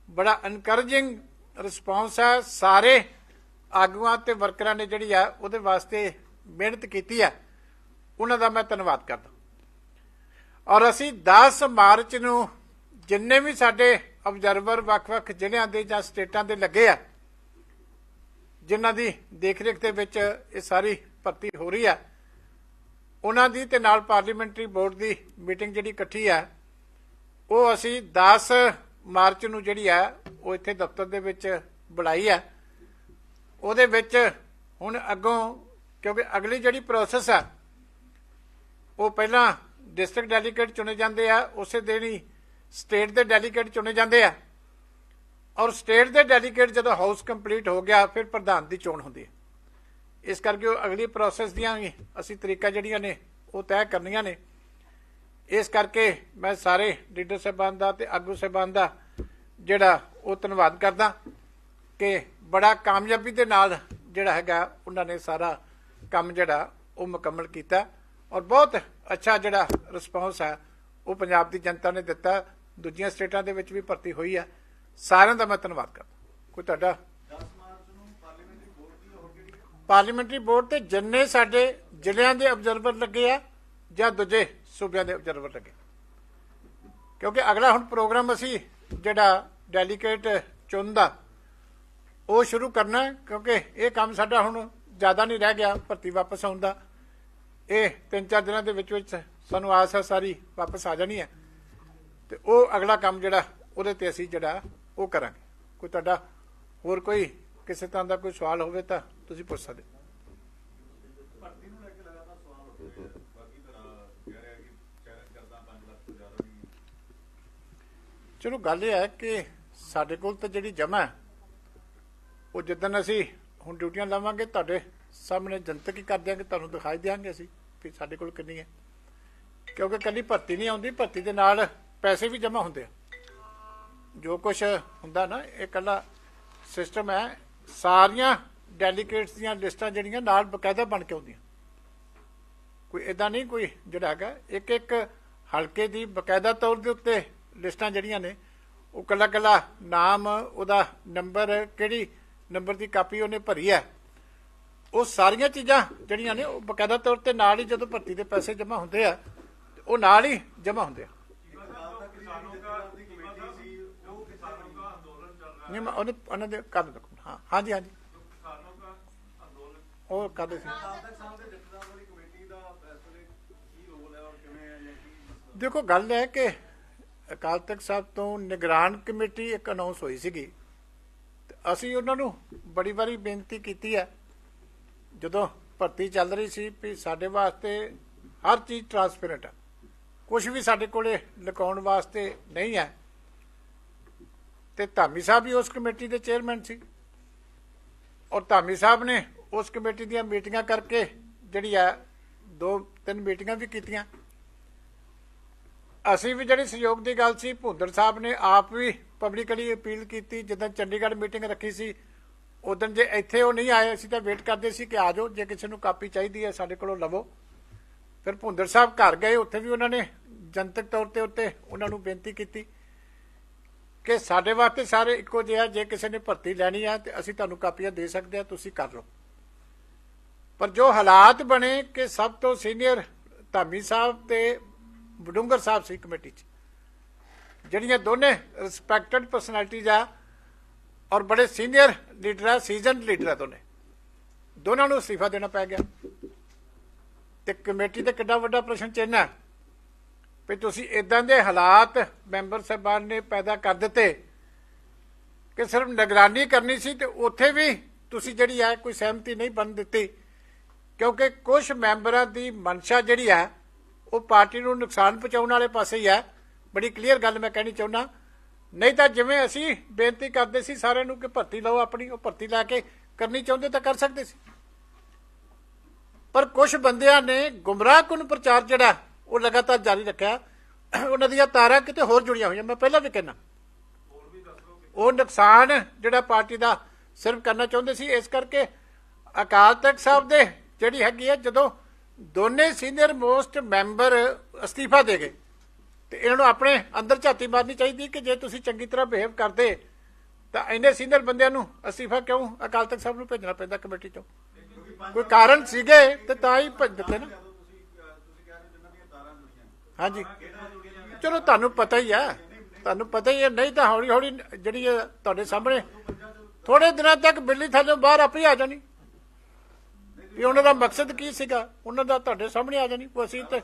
ਬੜਾ ਐਨਕਰੇਜਿੰਗ ਰਿਸਪੌਂਸ ਹੈ। ਸਾਰੇ ਆਗੂਆਂ ਤੇ ਵਰਕਰਾਂ ਨੇ ਜਿਹੜੀ ਆ, ਉਹਦੇ ਵਾਸਤੇ ਮਿਹਨਤ ਕੀਤੀ ਹੈ। ਉਹਨਾਂ ਦਾ ਮੈਂ ਧੰਨਵਾਦ ਕਰਦਾ। ਔਰ ਅਸੀਂ 10 ਮਾਰਚ ਨੂੰ ਜਿੰਨੇ ਵੀ ਸਾਡੇ ਆਬਜ਼ਰਵਰ ਵੱਖ-ਵੱਖ ਜ਼ਿਲ੍ਹਿਆਂ ਦੇ ਜਾਂ ਸਟੇਟਾਂ ਦੇ ਲੱਗੇ ਆ, ਜਿਨ੍ਹਾਂ ਦੀ ਦੇਖਰੇਖ ਦੇ ਵਿੱਚ ਇਹ ਸਾਰੀ ਭਰਤੀ ਹੋ ਰਹੀ ਹੈ ਉਹਨਾਂ ਦੀ ਤੇ ਨਾਲ ਪਾਰਲੀਮੈਂਟਰੀ ਬੋਰਡ ਦੀ ਮੀਟਿੰਗ ਜਿਹੜੀ ਇਕੱਠੀ ਹੈ ਉਹ ਅਸੀਂ 10 ਮਾਰਚ ਨੂੰ ਜਿਹੜੀ ਆ, ਉਹ ਇੱਥੇ ਦਫ਼ਤਰ ਦੇ ਵਿੱਚ ਬੁਲਾਈ ਹੈ ਉਹਦੇ ਵਿੱਚ ਹੁਣ ਅੱਗੋਂ, ਕਿਉਂਕਿ ਅਗਲੀ ਜਿਹੜੀ ਪ੍ਰੋਸੈਸ ਆ, ਉਹ ਪਹਿਲਾਂ ਡਿਸਟ੍ਰਿਕਟ ਡੈਲੀਗੇਟ ਚੁਣੇ ਜਾਂਦੇ ਆ, ਉਸੇ ਦਿਨ ਹੀ ਸਟੇਟ ਦੇ ਡੈਲੀਗੇਟ ਚੁਣੇ ਜਾਂਦੇ ਆ। ਔਰ ਸਟੇਟ ਦੇ ਡੈਲੀਗੇਟ ਜਦੋਂ ਹਾਊਸ ਕੰਪਲੀਟ ਹੋ ਗਿਆ, ਫਿਰ ਪ੍ਰਧਾਨ ਦੀ ਚੋਣ ਹੁੰਦੀ ਹੈ ਇਸ ਕਰਕੇ ਉਹ ਅਗਲੀ ਪ੍ਰੋਸੈਸ ਦੀਆਂ ਵੀ ਅਸੀਂ ਤਰੀਕਾ ਜਿਹੜੀਆਂ ਨੇ, ਉਹ ਤੈਅ ਕਰਨੀਆਂ ਨੇ। ਇਸ ਕਰਕੇ ਮੈਂ ਸਾਰੇ ਲੀਡਰ ਸਾਹਿਬਾਨ ਦਾ ਤੇ ਆਗੂ ਸਾਹਿਬਾਨ ਦਾ ਜਿਹੜਾ ਉਹ ਧੰਨਵਾਦ ਕਰਦਾ ਕਿ ਬੜਾ ਕਾਮਯਾਬੀ ਦੇ ਨਾਲ ਜਿਹੜਾ ਹੈਗਾ ਉਹਨਾਂ ਨੇ ਸਾਰਾ ਕੰਮ ਜਿਹੜਾ ਉਹ ਮੁਕੰਮਲ ਕੀਤਾ ਔਰ ਬਹੁਤ ਅੱਛਾ ਜਿਹੜਾ ਰਿਸਪੌਂਸ ਹੈ ਉਹ ਪੰਜਾਬ ਦੀ ਜਨਤਾ ਨੇ ਦਿੱਤਾ। ਦੂਜੀਆਂ ਸਟੇਟਾਂ ਦੇ ਵਿੱਚ ਵੀ ਭਰਤੀ ਹੋਈ ਹੈ। ਸਾਰਿਆਂ ਦਾ ਮੈਂ ਧੰਨਵਾਦ ਕਰਦਾ। ਕੋਈ ਤੁਹਾਡਾ? 10 ਮਾਰਚ ਨੂੰ ਪਾਰਲੀਮੈਂਟਰੀ ਬੋਰਡ ਦੀ ਹੋਰ ਪਾਰਲੀਮੈਂਟਰੀ ਬੋਰਡ ਤੇ ਜਿੰਨੇ ਸਾਡੇ ਜ਼ਿਲ੍ਹਿਆਂ ਦੇ ਅਬਜ਼ਰਵਰ ਲੱਗੇ ਆ ਜਾਂ ਦੂਜੇ ਸੂਬਿਆਂ ਦੇ ਅਬਜ਼ਰਵਰ ਲੱਗੇ। ਕਿਉਂਕਿ ਅਗਲਾ ਹੁਣ ਪ੍ਰੋਗਰਾਮ ਅਸੀਂ ਜਿਹੜਾ ਡੈਲੀਕੇਟ ਚੁਣਦਾ ਉਹ ਸ਼ੁਰੂ ਕਰਨਾ ਕਿਉਂਕਿ ਇਹ ਕੰਮ ਸਾਡਾ ਹੁਣ ਜ਼ਿਆਦਾ ਨਹੀਂ ਰਹਿ ਗਿਆ ਭਰਤੀ ਵਾਪਸ ਆਉਣ ਦਾ। ਇਹ ਤਿੰਨ ਚਾਰ ਦਿਨਾਂ ਦੇ ਵਿੱਚ ਵਿੱਚ ਸਾਨੂੰ ਆਸ ਹੈ ਸਾਰੀ ਵਾਪਸ ਆ ਜਾਣੀ ਹੈ। ਤੇ ਉਹ ਅਗਲਾ ਕੰਮ ਜਿਹੜਾ, ਉਹਦੇ ਤੇ ਅਸੀਂ ਜਿਹੜਾ, ਉਹ ਕਰਾਂਗੇ। ਕੋਈ ਤੁਹਾਡਾ ਹੋਰ ਕੋਈ ਕਿਸੇ ਤਰ੍ਹਾਂ ਦਾ ਕੋਈ ਸਵਾਲ ਹੋਵੇ ਤਾਂ ਤੁਸੀਂ ਪੁੱਛ ਸਕਦੇ ਹੋ। ਭਰਤੀ ਨੂੰ ਲੈ ਕੇ ਲਗਾਤਾਰ ਸਵਾਲ ਉੱਠ ਰਹੇ ਆ ਬਾਕੀ ਤਰ੍ਹਾਂ ਕਹਿ ਰਿਹਾ ਕਿ ਚੈਲੰਜ ਕਰਦਾ 5 ਲੱਖ ਤੋਂ ਜ਼ਿਆਦਾ ਵੀ ਚਲੋ ਗੱਲ ਇਹ ਹੈ ਕਿ ਸਾਡੇ ਕੋਲ ਤਾਂ ਜਿਹੜੀ ਜਮਾ ਹੈ, ਉਹ ਜਿੱਦਣ ਅਸੀਂ ਹੁਣ ਡਿਊਟੀਆਂ ਲਾਵਾਂਗੇ, ਤੁਹਾਡੇ ਸਾਹਮਣੇ ਜਨਤਕ ਹੀ ਕਰ ਦਿਆਂਗੇ, ਤੁਹਾਨੂੰ ਦਿਖਾਈ ਦਿਆਂਗੇ ਅਸੀਂ ਕਿ ਸਾਡੇ ਕੋਲ ਕਿੰਨੀ ਹੈ। ਕਿਉਂਕਿ ਕੱਲੀ ਭਰਤੀ ਨਹੀਂ ਆਉਂਦੀ, ਭਰਤੀ ਦੇ ਨਾਲ ਪੈਸੇ ਵੀ ਜਮ੍ਹਾਂ ਹੁੰਦੇ ਆ। ਜੋ ਕੁਝ ਹੁੰਦਾ ਨਾ, ਇਹ ਕੱਲਾ ਸਿਸਟਮ ਹੈ, ਸਾਰੀਆਂ ਡੈਲੀਗੇਟਸ ਦੀਆਂ ਲਿਸਟਾਂ ਜਿਹੜੀਆਂ ਨਾਲ ਬਕਾਇਦਾ ਬਣ ਕੇ ਆਉਂਦੀਆਂ। ਕੋਈ ਇਦਾਂ ਨਹੀਂ, ਕੋਈ ਜਿਹੜਾ ਹੈਗਾ ਇੱਕ ਇੱਕ ਹਲਕੇ ਦੀ ਬਕਾਇਦਾ ਤੌਰ ਦੇ ਉੱਤੇ ਲਿਸਟਾਂ ਜਿਹੜੀਆਂ ਨੇ, ਉਹ ਕੱਲਾ ਕੱਲਾ ਨਾਮ, ਉਹਦਾ ਨੰਬਰ, ਕਿਹੜੀ ਨੰਬਰ ਦੀ ਕਾਪੀ ਉਹਨੇ ਭਰੀ ਹੈ, ਉਹ ਸਾਰੀਆਂ ਚੀਜ਼ਾਂ ਜਿਹੜੀਆਂ ਨੇ, ਉਹ ਬਕਾਇਦਾ ਤੌਰ ਤੇ ਨਾਲ ਹੀ ਜਦੋਂ ਭਰਤੀ ਦੇ ਪੈਸੇ ਜਮ੍ਹਾਂ ਹੁੰਦੇ ਆ, ਉਹ ਨਾਲ ਹੀ ਜਮ੍ਹਾਂ ਹੁੰਦੇ ਆ। ਨਹੀਂ, ਮੈਂ ਉਹਨੇ, ਉਹਨਾਂ ਦੇ ਕਰ ਦੋ ਹਾਂ, ਹਾਂਜੀ ਹਾਂਜੀ। ਉਹ ਕਰਦੇ ਸੀ ਦੇਖੋ, ਗੱਲ ਹੈ ਕਿ ਅਕਾਲ ਤਖਤ ਸਾਹਿਬ ਤੋਂ ਨਿਗਰਾਨ ਕਮੇਟੀ ਇੱਕ ਅਨਾਉਂਸ ਹੋਈ ਸੀਗੀ। ਤੇ ਅਸੀਂ ਉਹਨਾਂ ਨੂੰ ਬੜੀ ਵਾਰੀ ਬੇਨਤੀ ਕੀਤੀ ਹੈ। ਜਦੋਂ ਭਰਤੀ ਚੱਲ ਰਹੀ ਸੀ ਵੀ ਸਾਡੇ ਵਾਸਤੇ ਹਰ ਚੀਜ਼ ਟਰਾਂਸਪੇਰੈਂਟ ਹੈ। ਕੁਝ ਵੀ ਸਾਡੇ ਕੋਲੇ ਲੁਕਾਉਣ ਵਾਸਤੇ ਨਹੀਂ ਹੈ। ਤੇ ਧਾਮੀ ਸਾਹਿਬ ਵੀ ਉਸ ਕਮੇਟੀ ਦੇ ਚੇਅਰਮੈਨ ਸੀ। ਔਰ ਧਾਮੀ ਸਾਹਿਬ ਨੇ ਉਸ ਕਮੇਟੀ ਦੀਆਂ ਮੀਟਿੰਗਾਂ ਕਰਕੇ ਜਿਹੜੀ ਹੈ, ਦੋ ਤਿੰਨ ਮੀਟਿੰਗਾਂ ਵੀ ਕੀਤੀਆਂ। ਅਸੀਂ ਵੀ ਜਿਹੜੀ ਸਹਿਯੋਗ ਦੀ ਗੱਲ ਸੀ ਭੁੰਦਰ ਸਾਹਿਬ ਨੇ ਆਪ ਵੀ ਪਬਲਿਕਲੀ ਅਪੀਲ ਕੀਤੀ, ਜਦੋਂ ਚੰਡੀਗੜ੍ਹ ਮੀਟਿੰਗ ਰੱਖੀ ਸੀ ਉਦੋਂ ਜੇ ਇੱਥੇ ਉਹ ਨਹੀਂ ਆਏ, ਅਸੀਂ ਤਾਂ ਵੇਟ ਕਰਦੇ ਸੀ ਕਿ ਆ ਜਾਓ, ਜੇ ਕਿਸੇ ਨੂੰ ਕਾਪੀ ਚਾਹੀਦੀ ਹੈ ਸਾਡੇ ਕੋਲੋਂ ਲਵੋ। ਫਿਰ ਭੁੰਦਰ ਸਾਹਿਬ ਘਰ ਗਏ, ਉੱਥੇ ਵੀ ਉਹਨਾਂ ਨੇ ਜਨਤਕ ਤੌਰ ਤੇ ਉੱਤੇ ਉਹਨਾਂ ਨੂੰ ਬੇਨਤੀ ਕੀਤੀ ਕਿ ਸਾਡੇ ਵਾਸਤੇ ਸਾਰੇ ਇੱਕੋ ਜਿਹਾ ਜੇ ਕਿਸੇ ਨੇ ਭਰਤੀ ਲੈਣੀ ਹੈ ਤੇ ਅਸੀਂ ਤੁਹਾਨੂੰ ਕਾਪੀਆਂ ਦੇ ਸਕਦੇ ਹਾਂ ਤੁਸੀਂ ਕਰ ਲਓ। ਪਰ ਜੋ ਹਾਲਾਤ ਬਣੇ ਕਿ ਸਭ ਤੋਂ ਸੀਨੀਅਰ ਧਾਮੀ ਸਾਹਿਬ ਤੇ ਬਡੂੰਗਰ ਸਾਹਿਬ ਸੀ ਕਮੇਟੀ 'ਚ। ਜਿਹੜੀਆਂ ਦੋਨੇ ਰਿਸਪੈਕਟਡ ਪਰਸਨੈਲਿਟੀਜ਼ ਆ ਔਰ ਬੜੇ ਸੀਨੀਅਰ ਲੀਡਰ ਆ ਸੀਜ਼ਨਡ ਲੀਡਰ ਆ ਦੋਨੇ। ਦੋਨਾਂ ਨੂੰ ਅਸਤੀਫਾ ਦੇਣਾ ਪੈ ਗਿਆ। ਤੇ ਕਮੇਟੀ ਤੇ ਕਿੰਨਾ ਵੱਡਾ ਪ੍ਰਸ਼ਨ ਚਿੰਨ੍ਹ ਹੈ ਵੀ ਤੁਸੀਂ ਇਦਾਂ ਦੇ ਹਾਲਾਤ ਮੈਂਬਰ ਸਾਹਿਬਾਨ ਨੇ ਪੈਦਾ ਕਰ ਦਿੱਤੇ ਕਿ ਸਿਰਫ ਨਿਗਰਾਨੀ ਕਰਨੀ ਸੀ ਤੇ ਉੱਥੇ ਵੀ ਤੁਸੀਂ ਜਿਹੜੀ ਹੈ ਕੋਈ ਸਹਿਮਤੀ ਨਹੀਂ ਬਣ ਦਿੱਤੀ। ਕਿਉਂਕਿ ਕੁਝ ਮੈਂਬਰਾਂ ਦੀ ਮਨਸ਼ਾ ਜਿਹੜੀ ਹੈ ਉਹ ਪਾਰਟੀ ਨੂੰ ਨੁਕਸਾਨ ਪਹੁੰਚਾਉਣ ਵਾਲੇ ਪਾਸੇ ਹੀ ਹੈ। ਬੜੀ ਕਲੀਅਰ ਗੱਲ ਮੈਂ ਕਹਿਣੀ ਚਾਹੁੰਦਾ। ਨਹੀਂ ਤਾਂ ਜਿਵੇਂ ਅਸੀਂ ਬੇਨਤੀ ਕਰਦੇ ਸੀ ਸਾਰਿਆਂ ਨੂੰ ਕਿ ਭਰਤੀ ਲਓ ਆਪਣੀ, ਉਹ ਭਰਤੀ ਲੈ ਕੇ ਕਰਨੀ ਚਾਹੁੰਦੇ ਤਾਂ ਕਰ ਸਕਦੇ ਸੀ। ਪਰ ਕੁਝ ਬੰਦਿਆਂ ਨੇ ਗੁੰਮਰਾਹਕੁਨ ਪ੍ਰਚਾਰ ਜਿਹੜਾ, ਉਹ ਲਗਾਤਾਰ ਜਾਰੀ ਰੱਖਿਆ। ਉਹਨਾਂ ਦੀਆਂ ਤਾਰਾਂ ਕਿਤੇ ਹੋਰ ਜੁੜੀਆਂ ਹੋਈਆਂ। ਮੈਂ ਪਹਿਲਾਂ ਵੀ ਕਹਿਣਾ। ਉਹ ਨੁਕਸਾਨ ਜਿਹੜਾ ਪਾਰਟੀ ਦਾ ਸਿਰਫ ਕਰਨਾ ਚਾਹੁੰਦੇ ਸੀ, ਇਸ ਕਰਕੇ ਅਕਾਲ ਤਖਤ ਸਾਹਿਬ ਦੇ ਜਿਹੜੀ ਹੈਗੀ ਹੈ, ਜਦੋਂ ਦੋਨੇ ਸੀਨੀਅਰ ਮੋਸਟ ਮੈਂਬਰ ਅਸਤੀਫਾ ਦੇ ਗਏ। ਤੇ ਇਹਨਾਂ ਨੂੰ ਆਪਣੇ ਅੰਦਰ ਝਾਤੀ ਮਾਰਨੀ ਚਾਹੀਦੀ ਕਿ ਜੇ ਤੁਸੀਂ ਚੰਗੀ ਤਰ੍ਹਾਂ ਬਿਹੇਵ ਕਰਦੇ, ਤਾਂ ਇੰਨੇ ਸੀਨੀਅਰ ਬੰਦਿਆਂ ਨੂੰ ਅਸਤੀਫਾ ਕਿਉਂ ਅਕਾਲ ਤਖਤ ਸਾਹਿਬ ਨੂੰ ਭੇਜਣਾ ਪੈਂਦਾ ਕਮੇਟੀ ਤੋਂ ਕੋਈ ਕਾਰਨ ਸੀਗੇ ਤੇ ਤਾਂ ਹੀ ਭੇਜ ਦਿੱਤੇ ਨਾ। ਹਾਂਜੀ। ਚਲੋ ਤੁਹਾਨੂੰ ਪਤਾ ਹੀ ਹੈ ਤੁਹਾਨੂੰ ਪਤਾ ਹੀ ਹੈ ਨਹੀਂ ਤਾਂ ਹੌਲੀ ਹੌਲੀ ਜਿਹੜੀ ਤੁਹਾਡੇ ਸਾਹਮਣੇ ਥੋੜੇ ਦਿਨਾਂ ਤੱਕ ਬਿੱਲੀ ਥੱਲੇ ਬਾਹਰ ਆਪੇ ਹੀ ਆ ਜਾਣੀ। ਵੀ ਉਹਨਾਂ ਦਾ ਮਕਸਦ ਕੀ ਸੀਗਾ? ਉਹਨਾਂ ਦਾ ਤੁਹਾਡੇ ਸਾਹਮਣੇ ਆ ਜਾਣੀ। ਅਸੀਂ ਤੇ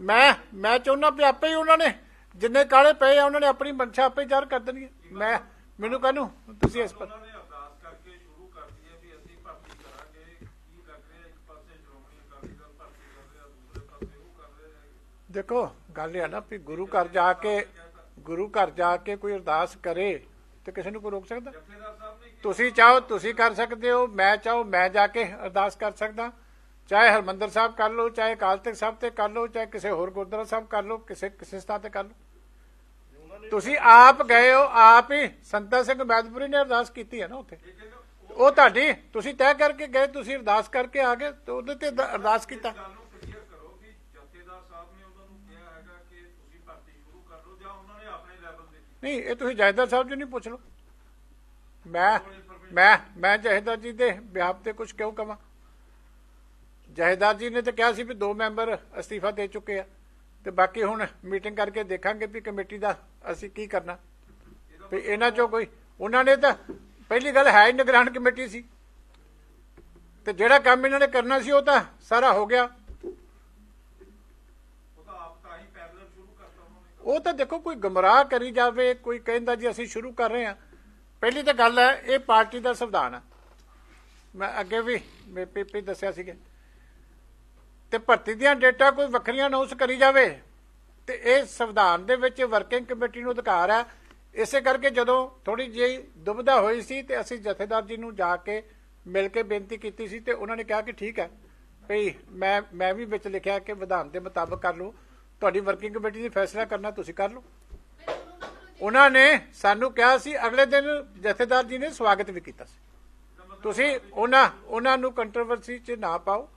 ਮੈਂ ਮੈਂ ਚਾਹੁੰਦਾ ਵੀ ਆਪੇ ਹੀ ਉਹਨਾਂ ਨੇ ਜਿੰਨੇ ਕਾਲੇ ਪਏ ਆ ਉਹਨਾਂ ਨੇ ਆਪਣੀ ਮਨਸ਼ਾ ਆਪੇ ਜ਼ਾਹਰ ਕਰ ਦੇਣੀ। ਮੈਂ ਮੈਨੂੰ ਕਹਿੰਨੂੰ ਤੁਸੀਂ ਇਸ ਪਰ ਦੇਖੋ ਗੱਲ ਇਹ ਆ ਨਾ ਵੀ ਗੁਰੂ ਘਰ ਜਾ ਕੇ ਗੁਰੂ ਘਰ ਜਾ ਕੇ ਕੋਈ ਅਰਦਾਸ ਕਰੇ ਤੇ ਕਿਸੇ ਨੂੰ ਕੋਈ ਰੋਕ ਸਕਦਾ? ਤੁਸੀਂ ਚਾਹੋ, ਤੁਸੀਂ ਕਰ ਸਕਦੇ ਹੋ, ਮੈਂ ਚਾਹੋ, ਮੈਂ ਜਾ ਕੇ ਅਰਦਾਸ ਕਰ ਸਕਦਾ। ਚਾਹੇ ਹਰਮੰਦਰ ਸਾਹਿਬ ਕਰ ਲਓ, ਚਾਹੇ ਅਕਾਲ ਤਖਤ ਸਾਹਿਬ ਤੇ ਕਰ ਲਓ, ਚਾਹੇ ਕਿਸੇ ਹੋਰ ਗੁਰਦੁਆਰਾ ਸਾਹਿਬ ਕਰ ਲਓ, ਕਿਸੇ ਕਿਸੇ ਸਥਾਨ ਤੇ ਕਰ ਲਓ। ਤੁਸੀਂ ਆਪ ਗਏ ਹੋ, ਆਪ ਹੀ ਸੰਤਾ ਸਿੰਘ ਮੈਦਪੁਰੀ ਨੇ ਅਰਦਾਸ ਕੀਤੀ ਹੈ ਨਾ ਉੱਥੇ? ਉਹ ਤੁਹਾਡੀ, ਤੁਸੀਂ ਤੈਅ ਕਰਕੇ ਗਏ, ਤੁਸੀਂ ਅਰਦਾਸ ਕਰਕੇ ਆ ਗਏ, ਤੇ ਉਹਦੇ ਤੇ ਅਰਦਾਸ ਕੀਤਾ ਗੱਲ ਨੂੰ ਕਲੀਅਰ ਕਰੋ ਕਿ ਜਥੇਦਾਰ ਸਾਹਿਬ ਨੇ ਉਹਨਾਂ ਨੂੰ ਕਿਹਾ ਹੈਗਾ ਕਿ ਤੁਸੀਂ ਭਰਤੀ ਸ਼ੁਰੂ ਕਰ ਲਓ ਜਾਂ ਉਹਨਾਂ ਨੇ ਆਪਣੇ ਲੈਵਲ ਤੇ ਕੀਤੀ ਨਹੀਂ, ਇਹ ਤੁਸੀਂ ਜਹੇਦਾਰ ਸਾਹਿਬ ਜੀ ਨਹੀਂ ਪੁੱਛ ਲਓ। ਮੈਂ ਮੈਂ ਮੈਂ ਜਹੇਦਾਰ ਜੀ ਦੇ ਬਿਆਪ ਤੇ ਕੁਝ ਕਿਉਂ ਕਵਾਂ? ਜਹੇਦਾਰ ਜੀ ਨੇ ਤਾਂ ਕਿਹਾ ਸੀ ਵੀ ਦੋ ਮੈਂਬਰ ਅਸਤੀਫਾ ਦੇ ਚੁੱਕੇ ਆ ਤੇ ਬਾਕੀ ਹੁਣ ਮੀਟਿੰਗ ਕਰਕੇ ਦੇਖਾਂਗੇ ਵੀ ਕਮੇਟੀ ਦਾ ਅਸੀਂ ਕੀ ਕਰਨਾ। ਵੀ ਇਹਨਾਂ ਚੋਂ ਕੋਈ, ਉਹਨਾਂ ਨੇ ਤਾਂ ਪਹਿਲੀ ਗੱਲ ਹੈ ਹੀ ਨਿਗਰਾਨ ਕਮੇਟੀ ਸੀ। ਤੇ ਜਿਹੜਾ ਕੰਮ ਇਹਨਾਂ ਨੇ ਕਰਨਾ ਸੀ ਉਹ ਤਾਂ ਸਾਰਾ ਹੋ ਗਿਆ ਉਹ ਤਾਂ ਆਪ ਤਾਂ ਹੀ ਪੈਰਲਲ ਸ਼ੁਰੂ ਕਰਤਾ ਉਹਨਾਂ ਨੇ ਉਹ ਤਾਂ ਦੇਖੋ ਕੋਈ ਗਮਰਾਹ ਕਰੀ ਜਾਵੇ, ਕੋਈ ਕਹਿੰਦਾ ਜੀ ਅਸੀਂ ਸ਼ੁਰੂ ਕਰ ਰਹੇ ਹਾਂ। ਪਹਿਲੀ ਤਾਂ ਗੱਲ ਹੈ, ਇਹ ਪਾਰਟੀ ਦਾ ਸੰਵਿਧਾਨ ਹੈ। ਮੈਂ ਅੱਗੇ ਵੀ ਮੈਂ ਪੀਪੀ ਦੱਸਿਆ ਸੀਗਾ। ਤੇ ਭਰਤੀ ਦੀਆਂ ਡੇਟਾ ਕੋਈ ਵੱਖਰੀਆਂ ਅਨਾਉਂਸ ਕਰੀ ਜਾਵੇ, ਤੇ ਇਹ ਸੰਵਿਧਾਨ ਦੇ ਵਿੱਚ ਵਰਕਿੰਗ ਕਮੇਟੀ ਨੂੰ ਅਧਿਕਾਰ ਹੈ। ਇਸੇ ਕਰਕੇ ਜਦੋਂ ਥੋੜੀ ਜਿਹੀ ਦੁਬਿਧਾ ਹੋਈ ਸੀ ਤੇ ਅਸੀਂ ਜਥੇਦਾਰ ਜੀ ਨੂੰ ਜਾ ਕੇ ਮਿਲ ਕੇ ਬੇਨਤੀ ਕੀਤੀ ਸੀ ਤੇ ਉਹਨਾਂ ਨੇ ਕਿਹਾ ਕਿ ਠੀਕ ਹੈ, ਭਈ ਮੈਂ ਮੈਂ ਵੀ ਵਿੱਚ ਲਿਖਿਆ ਕਿ ਵਿਧਾਨ ਦੇ ਮੁਤਾਬਕ ਕਰ ਲਓ ਤੁਹਾਡੀ ਵਰਕਿੰਗ ਕਮੇਟੀ ਨੇ ਫੈਸਲਾ ਕਰਨਾ, ਤੁਸੀਂ ਕਰ ਲਓ। ਉਹਨਾਂ ਨੇ ਸਾਨੂੰ ਕਿਹਾ ਸੀ, ਅਗਲੇ ਦਿਨ ਜਥੇਦਾਰ ਜੀ ਨੇ ਸਵਾਗਤ ਵੀ ਕੀਤਾ ਸੀ। ਤੁਸੀਂ ਉਹਨਾਂ ਉਹਨਾਂ ਨੂੰ ਕੰਟਰੋਵਰਸੀ 'ਚ ਨਾ ਪਾਓ।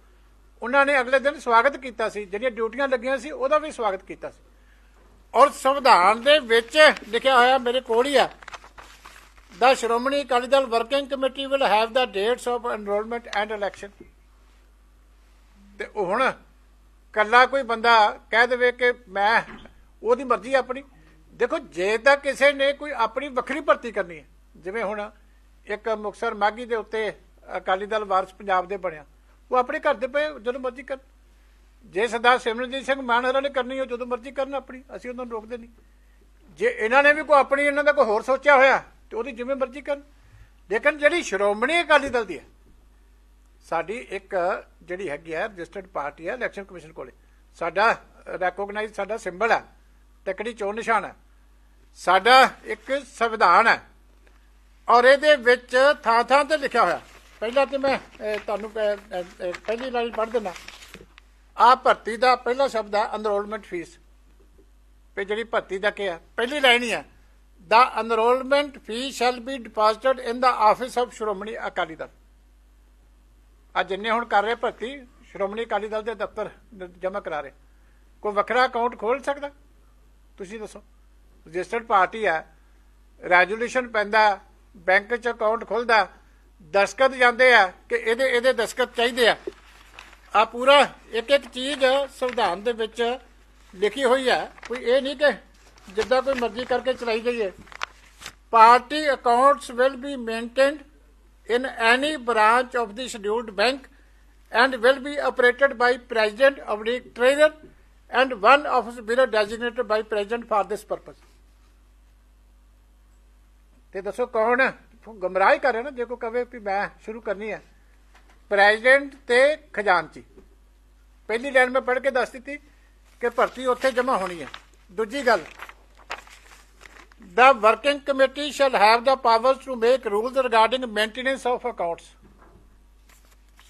ਉਹਨਾਂ ਨੇ ਅਗਲੇ ਦਿਨ ਸਵਾਗਤ ਕੀਤਾ ਸੀ, ਜਿਹੜੀਆਂ ਡਿਊਟੀਆਂ ਲੱਗੀਆਂ ਸੀ, ਉਹਦਾ ਵੀ ਸਵਾਗਤ ਕੀਤਾ ਸੀ। ਔਰ ਸੰਵਿਧਾਨ ਦੇ ਵਿੱਚ ਲਿਖਿਆ ਹੋਇਆ ਮੇਰੇ ਕੋਲ ਹੀ ਆ ਦਾ Shiromani Akali Dal working committee will have the dates of enrolment and election ਤੇ ਹੁਣ ਕੱਲਾ ਕੋਈ ਬੰਦਾ ਕਹਿ ਦੇਵੇ ਕਿ ਮੈਂ, ਉਹਦੀ ਮਰਜ਼ੀ ਆਪਣੀ। ਦੇਖੋ, ਜੇ ਤਾਂ ਕਿਸੇ ਨੇ ਕੋਈ ਆਪਣੀ ਵੱਖਰੀ ਭਰਤੀ ਕਰਨੀ ਹੈ। ਜਿਵੇਂ ਹੁਣ ਇੱਕ ਮੁਕਸਰ ਮਾਗੀ ਦੇ ਉੱਤੇ ਅਕਾਲੀ ਦਲ ਵਾਰਸ ਪੰਜਾਬ ਦੇ ਬਣਿਆ, ਉਹ ਆਪਣੇ ਘਰ ਦੇ ਪਏ, ਜਦੋਂ ਮਰਜ਼ੀ ਕਰਨ। ਜੇ ਸਰਦਾਰ ਸਿਮਰਨਜੀਤ ਸਿੰਘ ਮਾਨ ਹੋਰਾਂ ਨੇ ਕਰਨੀ ਉਹ ਜਦੋਂ ਮਰਜ਼ੀ ਕਰਨ ਆਪਣੀ, ਅਸੀਂ ਉਹਨਾਂ ਨੂੰ ਰੋਕਦੇ ਨਹੀਂ। ਜੇ ਇਹਨਾਂ ਨੇ ਵੀ ਕੋਈ ਆਪਣੀ, ਇਹਨਾਂ ਦਾ ਕੋਈ ਹੋਰ ਸੋਚਿਆ ਹੋਇਆ, ਤੇ ਉਹਦੀ ਜਿਵੇਂ ਮਰਜ਼ੀ ਕਰਨ। ਲੇਕਿਨ ਜਿਹੜੀ ਸ਼੍ਰੋਮਣੀ ਅਕਾਲੀ ਦਲ ਦੀ ਹੈ ਸਾਡੀ ਇੱਕ ਜਿਹੜੀ ਹੈਗੀ ਹੈ ਰਜਿਸਟਰਡ ਪਾਰਟੀ ਹੈ ਇਲੈਕਸ਼ਨ ਕਮਿਸ਼ਨ ਕੋਲੇ। ਸਾਡਾ ਰੈਕੋਗਨਾਈਜ਼ ਸਾਡਾ ਸਿੰਬਲ ਹੈ ਤਕੜੀ ਚੋਣ ਨਿਸ਼ਾਨ ਹੈ ਸਾਡਾ ਇੱਕ ਸੰਵਿਧਾਨ ਹੈ ਔਰ ਇਹਦੇ ਵਿੱਚ ਥਾਂ ਥਾਂ ਤੇ ਲਿਖਿਆ ਹੋਇਆ। ਪਹਿਲਾਂ ਤੇ ਮੈਂ ਤੁਹਾਨੂੰ ਪਹਿਲੀ ਲਾਈਨ ਪੜ੍ਹ ਦਿੰਦਾ। ਆ ਭਰਤੀ ਦਾ ਪਹਿਲਾ ਸ਼ਬਦ ਹੈ ਅਨਰੋਲਮੈਂਟ ਫੀਸ ਤੇ ਜਿਹੜੀ ਭਰਤੀ ਦਾ ਕੀ ਹੈ ਪਹਿਲੀ ਲਾਈਨ ਹੀ ਹੈ the enrolment fee shall be deposited in the office of Shiromani Akali Dal. ਆ ਜਿੰਨੇ ਹੁਣ ਕਰ ਰਹੇ ਭਰਤੀ ਸ਼੍ਰੋਮਣੀ ਅਕਾਲੀ ਦਲ ਦੇ ਦਫ਼ਤਰ ਜਮ੍ਹਾਂ ਕਰਾ ਰਹੇ। ਕੋਈ ਵੱਖਰਾ ਅਕਾਊਂਟ ਖੋਲ ਸਕਦਾ? ਤੁਸੀਂ ਦੱਸੋ। ਰਜਿਸਟਰਡ ਪਾਰਟੀ ਹੈ ਰੈਜੂਲੇਸ਼ਨ ਪੈਂਦਾ, ਬੈਂਕ 'ਚ ਅਕਾਊਂਟ ਖੁੱਲਦਾ ਦਸਖਤ ਜਾਂਦੇ ਆ ਕਿ ਇਹਦੇ ਇਹਦੇ ਦਸਖਤ ਚਾਹੀਦੇ ਆ। ਆ ਪੂਰਾ ਇੱਕ ਇੱਕ ਚੀਜ਼ ਸੰਵਿਧਾਨ ਦੇ ਵਿੱਚ ਲਿਖੀ ਹੋਈ ਹੈ, ਕੋਈ ਇਹ ਨਹੀਂ ਕਿ ਜਿੱਦਾਂ ਕੋਈ ਮਰਜ਼ੀ ਕਰਕੇ ਚਲਾਈ ਜਾਈਏ। Party accounts will be maintained in any branch of the scheduled bank and will be operated by president of the treasurer and one office bearer designated by president for this purpose ਤੇ ਦੱਸੋ ਕੌਣ ਹੈ? ਗੁੰਮਰਾਹ ਹੀ ਕਰ ਰਿਹਾ ਨਾ ਜੇ ਕੋਈ ਕਵੇ ਵੀ ਮੈਂ ਸ਼ੁਰੂ ਕਰਨੀ ਹੈ ਪ੍ਰੈਜ਼ੀਡੈਂਟ ਤੇ ਖਜ਼ਾਨਚੀ ਪਹਿਲੀ ਲਾਈਨ ਮੈਂ ਪੜ੍ਹ ਕੇ ਦੱਸ ਦਿੱਤੀ ਕਿ ਭਰਤੀ ਉੱਥੇ ਜਮ੍ਹਾਂ ਹੋਣੀ ਹੈ ਦੂਜੀ ਗੱਲ The working committee shall have the powers to make rules regarding maintenance of accounts.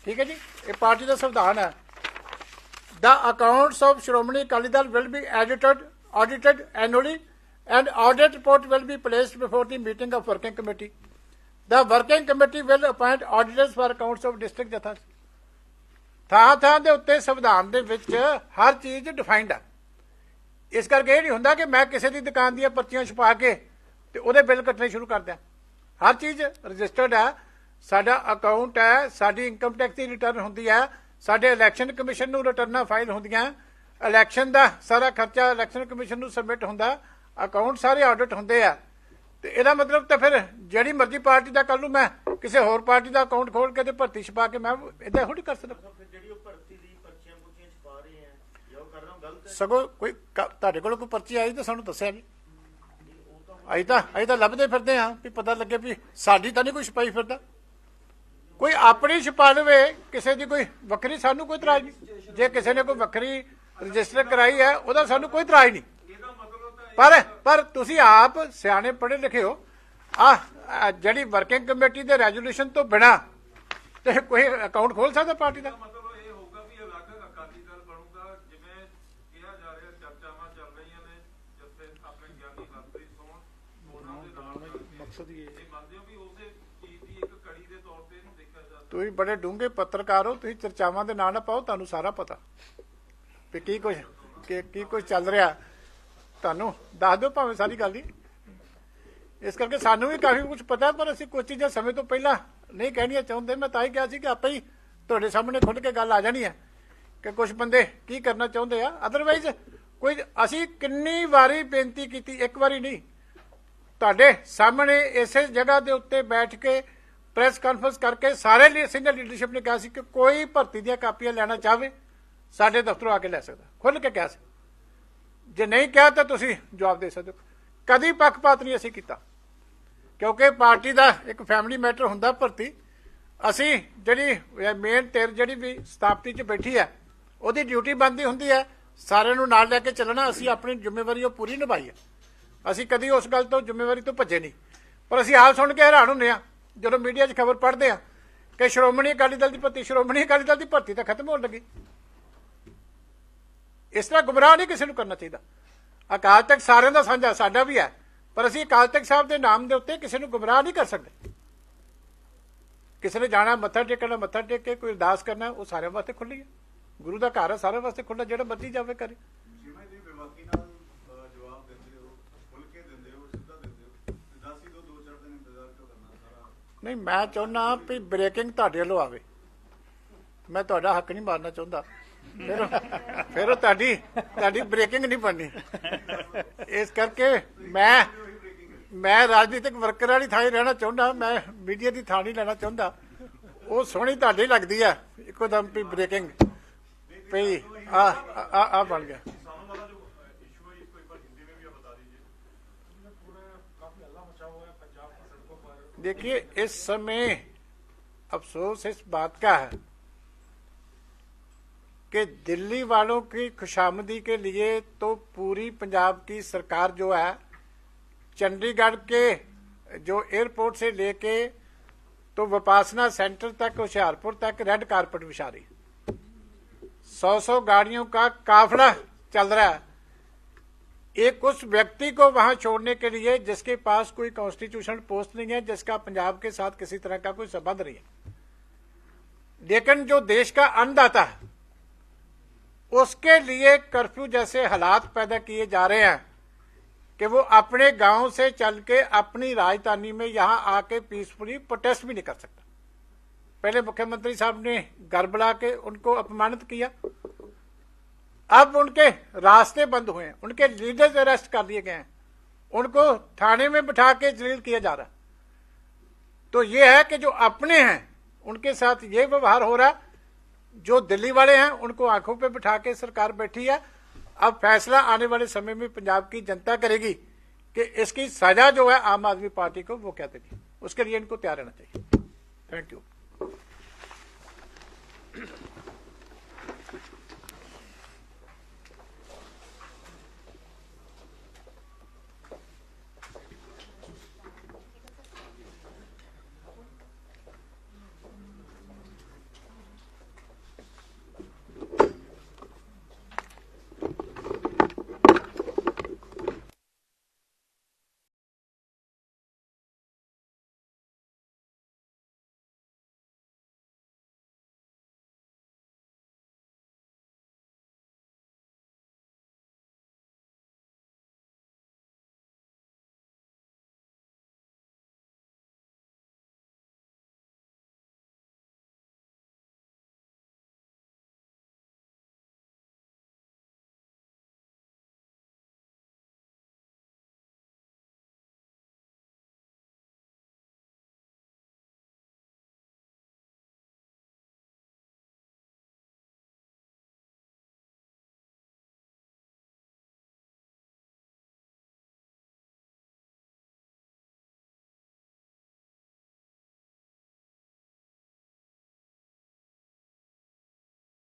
ਠੀਕ ਹੈ ਜੀ ਇਹ ਪਾਰਟੀ ਦਾ ਸੰਵਿਧਾਨ ਹੈ The accounts of Sh੍ਰੋਮਣੀ Akali Dal will be audited, audited annually and audit report will be placed before the meeting of working committee. The working committee will appoint auditors for accounts of district jathas. ਥਾਂ ਥਾਂ ਦੇ ਉੱਤੇ ਸੰਵਿਧਾਨ ਦੇ ਵਿੱਚ ਹਰ ਚੀਜ਼ defined ਹੈ ਇਸ ਕਰਕੇ ਇਹ ਨਹੀਂ ਹੁੰਦਾ ਕਿ ਮੈਂ ਕਿਸੇ ਦੀ ਦੁਕਾਨ ਦੀਆਂ ਪਰਚੀਆਂ ਛਪਾ ਕੇ ਤੇ ਉਹਦੇ ਬਿੱਲ ਕੱਟਣੇ ਸ਼ੁਰੂ ਕਰ ਦਿਆਂ। ਹਰ ਚੀਜ਼ ਰਜਿਸਟਰਡ ਹੈ। ਸਾਡਾ ਅਕਾਊਂਟ ਹੈ, ਸਾਡੀ ਇਨਕਮ ਟੈਕਸ ਦੀ ਰਿਟਰਨ ਹੁੰਦੀ ਹੈ। ਸਾਡੇ ਇਲੈਕਸ਼ਨ ਕਮਿਸ਼ਨ ਨੂੰ ਰਿਟਰਨਾਂ ਫਾਈਲ ਹੁੰਦੀਆਂ। ਇਲੈਕਸ਼ਨ ਦਾ ਸਾਰਾ ਖਰਚਾ ਇਲੈਕਸ਼ਨ ਕਮਿਸ਼ਨ ਨੂੰ ਸਬਮਿਟ ਹੁੰਦਾ। ਅਕਾਊਂਟ ਸਾਰੇ ਆਡਿਟ ਹੁੰਦੇ ਆ। ਤੇ ਇਹਦਾ ਮਤਲਬ ਤਾਂ ਫਿਰ ਜਿਹੜੀ ਮਰਜ਼ੀ ਪਾਰਟੀ ਦਾ ਕੱਲ ਨੂੰ ਮੈਂ ਕਿਸੇ ਹੋਰ ਪਾਰਟੀ ਦਾ ਅਕਾਊਂਟ ਖੋਲ ਕੇ ਤੇ ਭਰਤੀ ਛਪਾ ਕੇ ਮੈਂ ਇਦਾਂ ਥੋੜੀ ਕਰ ਸਕਦਾ ਫਿਰ ਜਿਹੜੀ ਉਹ ਭਰਤੀ ਦੀ ਪਰਚੀਆਂ ਪੁਰਚੀਆਂ ਛਪਾ ਰਹੇ ਆ ਜਾਂ ਉਹ ਕਰ ਰਹੇ ਹੋ ਗਲਤ ਹੈ ਸਗੋਂ ਕੋਈ ਤੁਹਾਡੇ ਕੋਲ ਕੋਈ ਪਰਚੀ ਆਈ ਤਾਂ ਸਾਨੂੰ ਦੱਸਿਆ ਨਹੀਂ ਅਸੀਂ ਤਾਂ ਅਸੀਂ ਤਾਂ ਲੱਭਦੇ ਫਿਰਦੇ ਆਂ ਵੀ ਪਤਾ ਲੱਗੇ ਵੀ ਸਾਡੀ ਤਾਂ ਨਹੀਂ ਕੋਈ ਛਪਾਈ ਫਿਰਦਾ। ਕੋਈ ਆਪਣੀ ਛਪਾ ਲਵੇ, ਕਿਸੇ ਦੀ ਕੋਈ ਵੱਖਰੀ ਸਾਨੂੰ ਕੋਈ ਤਰਾਜ ਨਹੀਂ ਜੇ ਕਿਸੇ ਨੇ ਕੋਈ ਵੱਖਰੀ ਰਜਿਸਟਰ ਕਰਾਈ ਹੈ, ਉਹਦਾ ਸਾਨੂੰ ਕੋਈ ਤਰਾਜ ਨਹੀਂ ਪਰ ਪਰ ਤੁਸੀਂ ਆਪ ਸਿਆਣੇ ਪੜ੍ਹੇ ਲਿਖੇ ਹੋ। ਆ ਜਿਹੜੀ ਵਰਕਿੰਗ ਕਮੇਟੀ ਦੇ ਰੈਜੂਲੇਸ਼ਨ ਤੋਂ ਬਿਨਾ ਤੇ ਕੋਈ ਅਕਾਊਂਟ ਖੋਲ ਸਕਦਾ ਪਾਰਟੀ ਦਾ ਮਤਲਬ ਇਹ ਹੋਊਗਾ ਵੀ ਅਲੱਗ ਅਕਾਲੀ ਦਲ ਬਣੂਗਾ ਜਿਵੇਂ ਕਿਹਾ ਜਾ ਰਿਹਾ ਚਰਚਾਵਾਂ ਚੱਲ ਰਹੀਆਂ ਨੇ ਜਿੱਥੇ ਆਪਣੇ ਗਿਆਨੀ ਹਰਪ੍ਰੀਤ ਸੋਹਣ ਉਹਨਾਂ ਦੇ ਨਾਲ ਰਲ ਕੇ ਮਕਸਦ ਇਹ ਇਹ ਮੰਨਦੇ ਹੋ ਵੀ ਉਸੇ ਚੀਜ਼ ਦੀ ਇੱਕ ਕੜੀ ਦੇ ਤੌਰ ਤੇ ਇਹਨੂੰ ਦੇਖਿਆ ਜਾ ਸਕਦਾ ਤੁਸੀਂ ਬੜੇ ਡੂੰਘੇ ਪੱਤਰਕਾਰ ਹੋ, ਤੁਸੀਂ ਚਰਚਾਵਾਂ ਦੇ ਨਾਂ ਨਾ ਪਾਓ, ਤੁਹਾਨੂੰ ਸਾਰਾ ਪਤਾ। ਵੀ ਕੀ ਕੁਝ ਕੀ ਕੀ ਕੁਝ ਚੱਲ ਰਿਹਾ। ਤੁਹਾਨੂੰ ਦੱਸ ਦਿਓ ਭਾਵੇਂ ਸਾਰੀ ਗੱਲ ਹੀ। ਇਸ ਕਰਕੇ ਸਾਨੂੰ ਵੀ ਕਾਫੀ ਕੁਝ ਪਤਾ, ਪਰ ਅਸੀਂ ਕੁਝ ਚੀਜ਼ਾਂ ਸਮੇਂ ਤੋਂ ਪਹਿਲਾਂ ਨਹੀਂ ਕਹਿਣੀਆਂ ਚਾਹੁੰਦੇ। ਮੈਂ ਤਾਂ ਹੀ ਕਿਹਾ ਸੀ ਕਿ ਆਪੇ ਹੀ ਤੁਹਾਡੇ ਸਾਹਮਣੇ ਖੁੱਲ ਕੇ ਗੱਲ ਆ ਜਾਣੀ ਹੈ ਕਿ ਕੁਝ ਬੰਦੇ ਕੀ ਕਰਨਾ ਚਾਹੁੰਦੇ ਆ। ਅਦਰਵਾਈਜ਼ ਕੋਈ ਅਸੀਂ ਕਿੰਨੀ ਵਾਰੀ ਬੇਨਤੀ ਕੀਤੀ, ਇੱਕ ਵਾਰੀ ਨਹੀਂ। ਤੁਹਾਡੇ ਸਾਹਮਣੇ ਇਸੇ ਜਗ੍ਹਾ ਦੇ ਉੱਤੇ ਬੈਠ ਕੇ ਪ੍ਰੈਸ ਕਾਨਫਰੰਸ ਕਰਕੇ ਸਾਰੇ ਲਈ ਸੀਨੀਅਰ ਲੀਡਰਸ਼ਿਪ ਨੇ ਕਿਹਾ ਸੀ ਕਿ ਕੋਈ ਭਰਤੀ ਦੀਆਂ ਕਾਪੀਆਂ ਲੈਣਾ ਚਾਹਵੇ, ਸਾਡੇ ਦਫ਼ਤਰੋਂ ਆ ਕੇ ਲੈ ਸਕਦਾ। ਖੁੱਲ ਕੇ ਕਿਹਾ ਸੀ। ਜੇ ਨਹੀਂ ਕਿਹਾ ਤਾਂ ਤੁਸੀਂ ਜਵਾਬ ਦੇ ਸਕਦੇ ਹੋ। ਕਦੀ ਪੱਖਪਾਤ ਨਹੀਂ ਅਸੀਂ ਕੀਤਾ। ਕਿਉਂਕਿ ਪਾਰਟੀ ਦਾ ਇੱਕ ਫੈਮਿਲੀ ਮੈਟਰ ਹੁੰਦਾ ਭਰਤੀ। ਅਸੀਂ ਜਿਹੜੀ ਮੇਨ ਧਿਰ ਜਿਹੜੀ ਵੀ ਸਥਾਪਤੀ 'ਚ ਬੈਠੀ ਹੈ, ਉਹਦੀ ਡਿਊਟੀ ਬੰਦੀ ਹੁੰਦੀ ਹੈ। ਸਾਰਿਆਂ ਨੂੰ ਨਾਲ ਲੈ ਕੇ ਚੱਲਣਾ, ਅਸੀਂ ਆਪਣੀ ਜ਼ਿੰਮੇਵਾਰੀ ਉਹ ਪੂਰੀ ਨਿਭਾਈ ਹੈ। ਅਸੀਂ ਕਦੀ ਉਸ ਗੱਲ ਤੋਂ ਜ਼ਿੰਮੇਵਾਰੀ ਤੋਂ ਭੱਜੇ ਨਹੀਂ। ਪਰ ਅਸੀਂ ਆਪ ਸੁਣ ਕੇ ਹੈਰਾਨ ਹੁੰਦੇ ਆ ਜਦੋਂ ਮੀਡੀਆ 'ਚ ਖਬਰ ਪੜ੍ਹਦੇ ਆ ਕਿ ਸ਼੍ਰੋਮਣੀ ਅਕਾਲੀ ਦਲ ਦੀ ਭਰਤੀ, ਸ਼੍ਰੋਮਣੀ ਅਕਾਲੀ ਦਲ ਦੀ ਭਰਤੀ ਤਾਂ ਖਤਮ ਹੋਣ ਲੱਗੀ। ਇਸ ਤਰ੍ਹਾਂ ਗੁੰਮਰਾਹ ਨਹੀਂ ਕਿਸੇ ਨੂੰ ਕਰਨਾ ਚਾਹੀਦਾ। ਅਕਾਲ ਤਖਤ ਸਾਰਿਆਂ ਦਾ ਸਾਂਝਾ ਸਾਡਾ ਵੀ ਹੈ, ਪਰ ਅਸੀਂ ਅਕਾਲ ਤਖਤ ਸਾਹਿਬ ਦੇ ਨਾਮ ਦੇ ਉੱਤੇ ਕਿਸੇ ਨੂੰ ਗੁੰਮਰਾਹ ਨਹੀਂ ਕਰ ਸਕਦੇ। ਕਿਸੇ ਨੇ ਜਾਣਾ, ਮੱਥਾ ਟੇਕਣਾ, ਮੱਥਾ ਟੇਕ ਕੇ ਕੋਈ ਅਰਦਾਸ ਕਰਨਾ, ਉਹ ਸਾਰਿਆਂ ਵਾਸਤੇ ਖੁੱਲੀ ਹੈ। ਗੁਰੂ ਦਾ ਘਰ ਹੈ ਸਾਰਿਆਂ ਵਾਸਤੇ ਖੁੱਲਾ ਜਿਹੜਾ ਮਰਜ਼ੀ ਜਾਵੇ ਕਰੇ। ਜਿਵੇਂ ਦੀ ਵਿਵਾਕੀ ਨਾਲ ਅਹ, ਜਵਾਬ ਦਿੰਦੇ ਹੋ ਖੁੱਲ ਕੇ ਦਿੰਦੇ ਹੋ ਸਿੱਧਾ ਦਿੰਦੇ ਹੋ ਤੇ ਦੱਸ ਹੀ ਦੋ ਦੋ ਚਾਰ ਦਿਨ ਇੰਤਜ਼ਾਰ ਕਿਉਂ ਕਰਨਾ ਸਾਰਾ ਨਹੀਂ, ਮੈਂ ਚਾਹੁੰਦਾ ਵੀ ਬ੍ਰੇਕਿੰਗ ਤੁਹਾਡੇ ਵੱਲੋਂ ਆਵੇ। ਮੈਂ ਤੁਹਾਡਾ ਹੱਕ ਨਹੀਂ ਮਾਰਨਾ ਚਾਹੁੰਦਾ। ਫਿਰ ਫਿਰ ਉਹ ਤੁਹਾਡੀ ਤੁਹਾਡੀ ਬ੍ਰੇਕਿੰਗ ਨਹੀਂ ਬਣਨੀ। ਇਸ ਕਰਕੇ ਮੈਂ ਮੈਂ ਰਾਜਨੀਤਿਕ ਵਰਕਰ ਵਾਲੀ ਥਾਂ ਹੀ ਰਹਿਣਾ ਚਾਹੁੰਦਾ। ਮੈਂ ਮੀਡੀਆ ਦੀ ਥਾਂ ਨਹੀਂ ਲੈਣਾ ਚਾਹੁੰਦਾ। ਉਹ ਸੋਹਣੀ ਤੁਹਾਡੀ ਲੱਗਦੀ ਆ। ਇੱਕੋ ਦਮ ਵੀ ਬ੍ਰੇਕਿੰਗ ਪਈ ਆ ਆ ਆ ਬਣ ਗਿਆ। देखिए, इस समय अफसोस इस बात का है कि दिल्ली वालों की खुशामदी के लिए तो पूरी पंजाब की सरकार जो है, चंडीगढ़ के जो एयरपोर्ट से लेके तो वपासना सेंटर तक, होशियारपुर तक रेड कारपेट बिछा रही। सौ सौ गाड़ियों का काफिला चल रहा है। एक उस व्यक्ति को वहाँ छोड़ने के लिए जिसके पास कोई कॉन्स्टिट्यूशनल पोस्ट नहीं है, जिसका पंजाब के साथ किसी तरह का कोई संबंध नहीं है। लेकिन जो देश का अन्नदाता है, उसके लिए कर्फ्यू जैसे हालात पैदा किए जा रहे हैं कि वो अपने गाँव से चल के अपनी राजधानी में यहाँ आके पीसफुली प्रोटेस्ट भी नहीं कर सकता। पहले मुख्यमंत्री साहब ने घर बुला के उनको अपमानित किया अब उनके रास्ते बंद हुए हैं। उनके लीडर्स अरेस्ट कर दिए गए हैं। उनको थाने में बिठा के जलील किया जा रहा तो ये है कि जो अपने हैं, उनके साथ ये व्यवहार हो रहा जो दिल्ली वाले हैं, उनको आँखों पे बिठा के सरकार बैठी है। अब फैसला आने वाले समय में पंजाब की जनता करेगी कि इसकी सजा जो है आम आदमी पार्टी को वो क्या देगी। उसके लिए इनको तैयार रहना चाहिए। Thank you